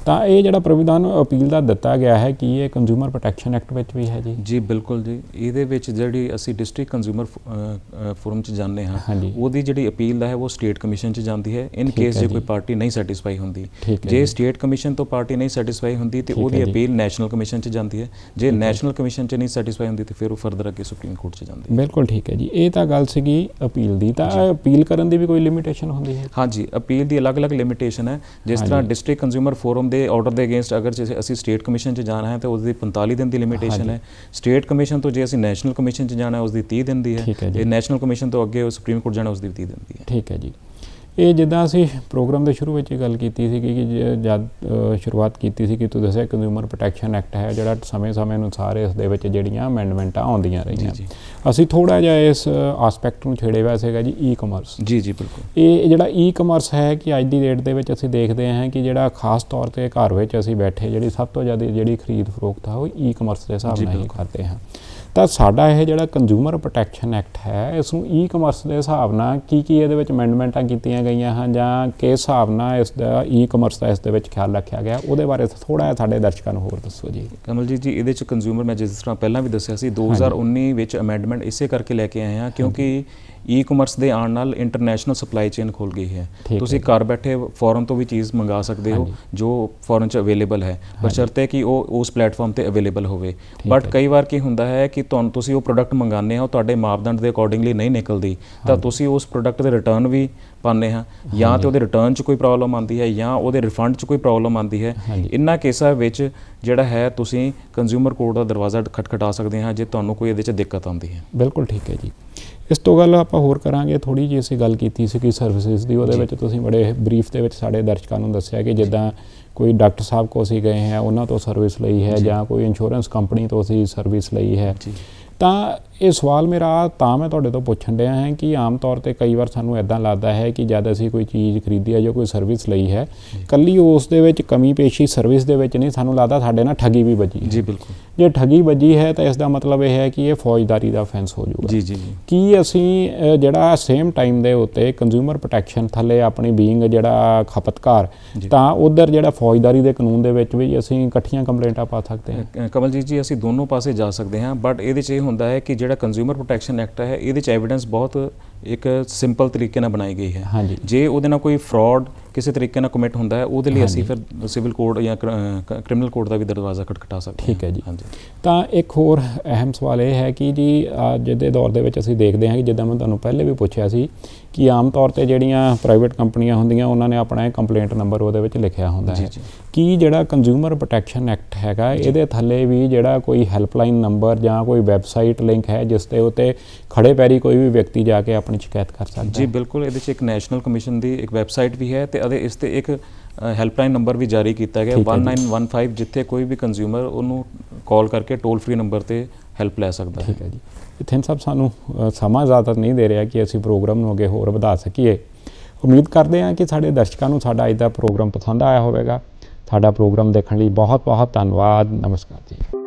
ਤਾਂ ਇਹ ਜਿਹੜਾ ਪ੍ਰੋਵਿਧਾਨ ਅਪੀਲ ਦਾ ਦਿੱਤਾ ਗਿਆ ਹੈ ਕਿ ਇਹ ਕੰਜ਼ਿਊਮਰ ਪ੍ਰੋਟੈਕਸ਼ਨ ਐਕਟ ਵਿੱਚ ਵੀ ਹੈ ਜੀ। ਜੀ ਬਿਲਕੁਲ ਜੀ। ਇਹਦੇ ਵਿੱਚ ਜਿਹੜੀ ਅਸੀਂ ਡਿਸਟ੍ਰਿਕਟ ਕੰਜ਼ਿਊਮਰ ਫੋਰਮ ਚ ਜਾਂਦੇ ਹਾਂ ਉਹਦੀ ਜਿਹੜੀ ਅਪੀਲ ਹੈ ਉਹ ਸਟੇਟ ਕਮਿਸ਼ਨ ਚ ਜਾਂਦੀ ਹੈ। ਇਨ ਕੇਸ ਜੇ। ਕੋਈ ਪਾਰਟੀ ਨਹੀਂ ਸੈਟੀਸਫਾਈ ਹੁੰਦੀ। ਜੇ। ਸਟੇਟ ਕਮਿਸ਼ਨ ਤੋਂ ਪਾਰਟੀ ਨਹੀਂ ਸੈਟੀਸਫਾਈ ਹੁੰਦੀ ਤੇ ਉਹਦੀ। ਅਪੀਲ ਨੈਸ਼ਨਲ ਕਮਿਸ਼ਨ ਚ ਜਾਂਦੀ ਹੈ। ਜੇ ਨੈਸ਼ਨਲ ਕਮਿਸ਼ਨ ਚ ਨਹੀਂ ਸੈਟੀਸਫਾਈ ਹੁੰਦੀ ਤੇ ਫਿਰ ਉਹ ਫਰਦਰ ਅੱਗੇ ਸੁਪਰੀਮ ਕੋਰਟ ਚ ਜਾਂਦੀ ਹੈ। ਬਿਲਕੁਲ ਠੀਕ ਹੈ ਜੀ। ਇਹ ਤਾਂ ਗੱਲ ਸੀਗੀ ਅਪੀਲ ਦੀ। ਤਾਂ ਅਪੀਲ ਕਰਨ ਦੀ ਵੀ ਕੋਈ ਲਿਮਿਟੇਸ਼ਨ ਹੁੰਦੀ ਹੈ? ਹਾਂਜੀ ਅਪੀਲ ਦੀ ਅਲੱਗ-ਅਲੱਗ ਲਿਮਿਟੇਸ਼ਨ ਹੈ। ਜਿਸ ਤਰ੍ਹਾਂ। ਡਿਸਟ੍ਰਿਕਟ ਕੰਜ਼ਿਊਮਰ ਫੋਰਮ ਦੇ ਆਰਡਰ ਦੇ ਅਗੇਂਸਟ ਅਗਰ ਜੇ ਅਸੀਂ ਸਟੇਟ ਕਮਿਸ਼ਨ 'ਚ ਜਾਣਾ ਹੈ ਤਾਂ ਉਸ ਦੀ 45 ਦਿਨ ਦੀ ਲਿਮਿਟੇਸ਼ਨ। ਹੈ ਸਟੇਟ ਕਮਿਸ਼ਨ ਤੋਂ ਜੇ ਅਸੀਂ ਨੈਸ਼ਨਲ ਕਮਿਸ਼ਨ 'ਚ ਜਾਣਾ ਹੈ ਉਸ ਦੀ 30 ਦਿਨ ਦੀ ਹੈ ਠੀਕ ਹੈ ਜੀ। ਤੇ ਨੈਸ਼ਨਲ ਕਮਿਸ਼ਨ ਤੋਂ ਅੱਗੇ ਸੁਪਰੀਮ ਕੋਰਟ ਜਾਣਾ ਉਸ ਦੀ 30 ਦਿਨ ਦੀ ਹੈ ਠੀਕ ਹੈ ਜੀ ਇਹ ਜਿੱਦਾਂ ਅਸੀਂ ਪ੍ਰੋਗਰਾਮ ਦੇ ਸ਼ੁਰੂ ਵਿੱਚ ਹੀ ਗੱਲ ਕੀਤੀ ਸੀ ਕਿ ਜਦ ਸ਼ੁਰੂਆਤ ਕੀਤੀ ਸੀ ਕਿ ਤੁਸੀਂ ਦੱਸਿਆ ਕੰਜ਼ਿਊਮਰ ਪ੍ਰੋਟੈਕਸ਼ਨ ਐਕਟ ਹੈ ਜਿਹੜਾ ਸਮੇਂ-ਸਮੇਂ ਅਨੁਸਾਰ ਇਸ ਦੇ ਵਿੱਚ ਜਿਹੜੀਆਂ ਅਮੈਂਡਮੈਂਟਾਂ ਆਉਂਦੀਆਂ ਰਹੀਆਂ। ਅਸੀਂ ਥੋੜਾ ਜਿਹਾ ਇਸ ਆਸਪੈਕਟ ਨੂੰ ਛੇੜੇ ਹੋਇਆ ਸੀਗਾ ਜੀ ਈ-ਕਮਰਸ ਜੀ ਜੀ ਬਿਲਕੁਲ ਇਹ ਜਿਹੜਾ ਈ-ਕਮਰਸ ਹੈ ਕਿ ਅੱਜ ਦੀ ਡੇਟ ਦੇ ਵਿੱਚ ਅਸੀਂ ਦੇਖਦੇ ਹਾਂ ਕਿ ਜਿਹੜਾ ਖਾਸ ਤੌਰ ਤੇ ਘਰ ਵਿੱਚ ਅਸੀਂ ਬੈਠੇ ਜਿਹੜੀ ਸਭ ਤੋਂ ਜ਼ਿਆਦਾ ਜਿਹੜੀ ਖਰੀਦ ਫਰੋਖਤ ਹੈ ਉਹ ਈ-ਕਮਰਸ ਦੇ ਹਿਸਾਬ ਨਾਲ ਹੀ। ਕਰਦੇ ਹਾਂ ਤਾਂ ਸਾਡਾ ਇਹ ਜਿਹੜਾ ਕੰਜ਼ਿਊਮਰ ਪ੍ਰੋਟੈਕਸ਼ਨ ਐਕਟ ਹੈ ਇਸ ਨੂੰ ਈ-ਕਮਰਸ ਦੇ ਹਿਸਾਬ ਨਾਲ ਕੀ ਕੀ ਇਹਦੇ ਵਿੱਚ ਅਮੈਂਡਮੈਂਟਾਂ ਕੀਤੀਆਂ ਗਈਆਂ ਹਨ ਜਾਂ ਕਿਸ ਹਿਸਾਬ ਨਾਲ ਇਸ ਦਾ ਈ-ਕਮਰਸ ਦਾ ਇਸ ਦੇ ਵਿੱਚ ਖਿਆਲ ਰੱਖਿਆ ਗਿਆ ਉਹਦੇ ਬਾਰੇ ਥੋੜਾ ਜਿਹਾ ਸਾਡੇ ਦਰਸ਼ਕਾਂ ਨੂੰ ਹੋਰ ਦੱਸੋ ਜੀ। ਕਮਲਜੀਤ ਜੀ ਇਹਦੇ 'ਚ ਕੰਜ਼ਿਊਮਰ ਮੈਂ ਜਿਸ ਤਰ੍ਹਾਂ ਪਹਿਲਾਂ ਵੀ ਦੱਸਿਆ ਸੀ 2019 ਵਿੱਚ ਅਮੈਂਡਮੈਂਟ ਇਸੇ ਕਰਕੇ ਲੈ ਕੇ ਆਏ ਹਾਂ ਕਿਉਂਕਿ ਈ-ਕਮਰਸ ਦੇ ਆਉਣ ਨਾਲ ਇੰਟਰਨੈਸ਼ਨਲ ਸਪਲਾਈ ਚੇਨ ਖੁੱਲ ਗਈ ਹੈ। ਹੈ ਤੁਸੀਂ ਘਰ ਬੈਠੇ ਫੋਰਨ ਤੋਂ ਵੀ ਚੀਜ਼ ਮੰਗਾ ਸਕਦੇ ਹੋ। ਜੋ ਫੋਰਨ 'ਚ ਅਵੇਲੇਬਲ ਹੈ। ਬਸ਼ਰਤੇ ਕਿ ਉਹ ਉਸ ਪਲੇਟਫਾਰਮ ਤੇ ਅਵੇਲੇਬਲ ਹੋਵੇ। ਬਟ ਹੈ। ਕਈ ਵਾਰ ਕੀ ਹੁੰਦਾ ਹੈ ਕਿ ਤੁਹਾਨੂੰ ਤੁਸੀਂ ਉਹ ਪ੍ਰੋਡਕਟ ਮੰਗਾਉਂਦੇ ਹੋ ਤੁਹਾਡੇ ਮਾਪਦੰਡ ਦੇ ਅਕੋਰਡਿੰਗਲੀ ਨਹੀਂ ਨਿਕਲਦੀ। ਤਾਂ ਤੁਸੀਂ ਉਸ ਪ੍ਰੋਡਕਟ ਦੇ ਰਿਟਰਨ ਵੀ ਪਾਉਂਦੇ ਹਾਂ। ਜਾਂ ਤੇ ਉਹਦੇ ਰਿਟਰਨ 'ਚ ਕੋਈ ਪ੍ਰੋਬਲਮ ਆਉਂਦੀ ਹੈ ਜਾਂ ਉਹਦੇ ਰਿਫੰਡ 'ਚ ਕੋਈ ਪ੍ਰੋਬਲਮ ਆਉਂਦੀ ਹੈ। ਇਨ੍ਹਾਂ ਕੇਸਾਂ ਵਿੱਚ ਜਿਹੜਾ ਹੈ ਤੁਸੀਂ ਕੰਜ਼ਿਊਮਰ ਕੋਰਟ ਦਾ ਦਰਵਾਜ਼ਾ ਖਟਖਟਾ ਸਕਦੇ ਹਾਂ ਜੇ ਤੁਹਾਨੂੰ ਕੋਈ ਇਹਦੇ 'ਚ ਦਿੱਕਤ ਆਉਂਦੀ ਹੈ। ਬਿਲਕੁਲ ਠੀਕ ਹੈ ਜੀ। ਇਸ ਤੋਂ ਗੱਲ ਆਪਾਂ ਹੋਰ ਕਰਾਂਗੇ ਥੋੜੀ ਜਿਹੀ ਅਸੀਂ ਗੱਲ ਕੀਤੀ ਸੀ ਕਿ ਸਰਵਿਸਿਜ਼ ਦੀ ਉਹਦੇ। ਵਿੱਚ ਤੁਸੀਂ ਬੜੇ ਬਰੀਫ ਦੇ ਵਿੱਚ ਸਾਡੇ ਦਰਸ਼ਕਾਂ ਨੂੰ ਦੱਸਿਆ ਕਿ ਜਿੱਦਾਂ ਕੋਈ ਡਾਕਟਰ ਸਾਹਿਬ ਕੋਲ ਅਸੀਂ ਗਏ ਹਾਂ ਉਹਨਾਂ ਤੋਂ ਸਰਵਿਸ ਲਈ ਹੈ ਜੀ। ਕੋਈ ਇੰਸ਼ੋਰੈਂਸ ਕੰਪਨੀ ਤੋਂ ਅਸੀਂ ਸਰਵਿਸ ਲਈ ਹੈ ਤਾਂ ਇਹ ਸਵਾਲ ਮੇਰਾ ਤਾਂ ਮੈਂ ਤੁਹਾਡੇ ਤੋਂ ਪੁੱਛਣ ਡਿਆ ਹਾਂ ਕਿ ਆਮ ਤੌਰ ਤੇ ਕਈ ਵਾਰ ਸਾਨੂੰ ਐਦਾਂ ਲੱਗਦਾ ਹੈ ਕਿ ਜਦ ਅਸੀਂ ਕੋਈ ਚੀਜ਼ ਖਰੀਦੀ ਹੈ ਜਾਂ ਕੋਈ ਸਰਵਿਸ ਲਈ ਹੈ ਕੱਲੀ ਉਸ ਦੇ ਵਿੱਚ ਕਮੀ ਪੇਸ਼ੀ ਸਰਵਿਸ ਦੇ ਵਿੱਚ ਨਹੀਂ ਸਾਨੂੰ ਲੱਗਦਾ ਸਾਡੇ ਨਾਲ ਠੱਗੀ ਵੀ ਵੱਜੀ ਹੈ। ਜੀ ਬਿਲਕੁਲ। ਜੇ ਠੱਗੀ ਵੱਜੀ ਹੈ ਤਾਂ ਇਸ ਦਾ ਮਤਲਬ ਇਹ ਹੈ ਕਿ ਇਹ ਫੌਜਦਾਰੀ ਦਾ ਅਫੈਂਸ ਹੋ ਜਾਊਗਾ। ਜੀ ਜੀ ਜੀ। ਕੀ ਅਸੀਂ ਜਿਹੜਾ ਸੇਮ ਟਾਈਮ ਦੇ ਉੱਤੇ ਕੰਜ਼ਿਊਮਰ ਪ੍ਰੋਟੈਕਸ਼ਨ ਥੱਲੇ ਆਪਣੀ ਬੀਇੰਗ ਜਿਹੜਾ ਖਪਤਕਾਰ ਜੀ। ਤਾਂ ਉਧਰ ਜਿਹੜਾ ਫੌਜਦਾਰੀ ਦੇ ਕਾਨੂੰਨ ਦੇ ਵਿੱਚ ਵੀ ਅਸੀਂ ਇਕੱਠੀਆਂ ਕੰਪਲੇਂਟਾਂ ਪਾ ਸਕਦੇ ਹਾਂ? ਅ, ਕਮਲਜੀਤ ਜੀ ਅਸੀਂ ਦੋਨੋਂ ਪਾਸੇ ਜਾ ਸਕਦੇ ਹਾਂ ਬਟ ਇਹਦੇ 'ਚ ਇਹ ਹੁੰਦਾ ਹੈ ਕਿ ਜਿਹੜਾ ਕੰਜ਼ਿਊਮਰ ਪ੍ਰੋਟੈਕਸ਼ਨ ਐਕਟ ਹੈ ਇਹਦੇ 'ਚ ਐਵੀਡੈਂਸ ਬਹੁਤ ਇੱਕ ਸਿੰਪਲ ਤਰੀਕੇ ਨਾਲ ਬਣਾਈ ਗਈ ਹੈ। ਜੇ ਉਹਦੇ ਨਾਲ ਕੋਈ ਫਰਾਡ ਕਿਸੇ ਤਰੀਕੇ ਨਾਲ ਕਮਿਟ ਹੁੰਦਾ ਹੈ ਉਹਦੇ ਲਈ ਅਸੀਂ ਫਿਰ ਸਿਵਲ ਕੋਡ ਜਾਂ ਕ੍ਰਿਮੀਨਲ ਕੋਡ ਦਾ ਵੀ ਦਰਵਾਜ਼ਾ ਖਟਖਟਾ ਸਕਦੇ ਠੀਕ ਹੈ ਜੀ। ਹਾਂਜੀ। ਤਾਂ ਇੱਕ ਹੋਰ ਅਹਿਮ ਸਵਾਲ ਇਹ ਹੈ ਕਿ ਜੀ ਅੱਜ ਦੇ ਦੌਰ ਦੇ ਵਿੱਚ ਅਸੀਂ ਦੇਖਦੇ ਹਾਂ ਕਿ ਜਿੱਦਾਂ ਮੈਂ ਤੁਹਾਨੂੰ ਪਹਿਲੇ ਵੀ ਪੁੱਛਿਆ ਸੀ ਕਿ ਆਮ ਤੌਰ ਤੇ ਜਿਹੜੀਆਂ ਪ੍ਰਾਈਵੇਟ ਕੰਪਨੀਆਂ ਹੁੰਦੀਆਂ ਉਹਨਾਂ ਨੇ ਆਪਣਾ ਕੰਪਲੇਂਟ ਨੰਬਰ ਉਹਦੇ ਵਿੱਚ ਲਿਖਿਆ ਹੁੰਦਾ ਹੈ। ਜੀ। ਕੀ ਜਿਹੜਾ ਕੰਜ਼ਿਊਮਰ ਪ੍ਰੋਟੈਕਸ਼ਨ ਐਕਟ ਹੈਗਾ ਇਹਦੇ ਥੱਲੇ ਵੀ ਜਿਹੜਾ ਕੋਈ ਹੈਲਪਲਾਈਨ ਨੰਬਰ ਜਾਂ ਕੋਈ ਵੈਬਸਾਈਟ ਲਿੰਕ ਹੈ ਜਿਸ ਦੇ ਉੱਤੇ ਖੜੇ ਪੈਰੀ ਕੋਈ ਵੀ ਵਿਅਕਤੀ ਜਾ ਕੇ ਆਪਣੀ ਸ਼ਿਕਾਇਤ ਕਰ ਸਕਦਾ ਜੀ ਬਿਲਕੁਲ ਇਹਦੇ 'ਚ ਇੱਕ ਨੈਸ਼ਨਲ ਕਮਿਸ਼ਨ ਦੀ ਇੱਕ ਵੈਬਸਾਈਟ ਵੀ ਹੈ ਤੇ ਅਤੇ ਇਸ ਤੇ ਇੱਕ ਹੈਲਪਲਾਈਨ ਨੰਬਰ ਵੀ ਜਾਰੀ ਕੀਤਾ ਗਿਆ ਠੀਕ ਹੈ ਜੀ। 1915 ਜਿੱਥੇ ਕੋਈ ਵੀ ਕੰਜ਼ਿਊਮਰ ਉਹਨੂੰ ਕਾਲ ਕਰਕੇ ਟੋਲ ਫ੍ਰੀ ਨੰਬਰ ਤੇ ਹੈਲਪ ਲੈ ਸਕਦਾ ਹੈ। ਠੀਕ ਹੈ ਜੀ। ਥਿੰਨ ਸਾਹਿਬ ਸਾਨੂੰ ਸਮਾਂ ਜ਼ਿਆਦਾ ਨਹੀਂ ਦੇ ਰਿਹਾ ਕਿ ਅਸੀਂ ਪ੍ਰੋਗਰਾਮ ਨੂੰ ਅੱਗੇ ਹੋਰ ਵਧਾ ਸਕੀਏ। ਉਮੀਦ ਕਰਦੇ ਹਾਂ ਕਿ ਸਾਡੇ ਦਰਸ਼ਕਾਂ ਨੂੰ ਸਾਡਾ ਅੱਜ ਦਾ ਪ੍ਰੋਗਰਾਮ ਪਸੰਦ ਆਇਆ ਹੋਵੇਗਾ। ਸਾਡਾ ਪ੍ਰੋਗਰਾਮ ਦੇਖਣ ਲਈ ਬਹੁਤ ਬਹੁਤ ਧੰਨਵਾਦ। ਨਮਸਕਾਰ ਜੀ।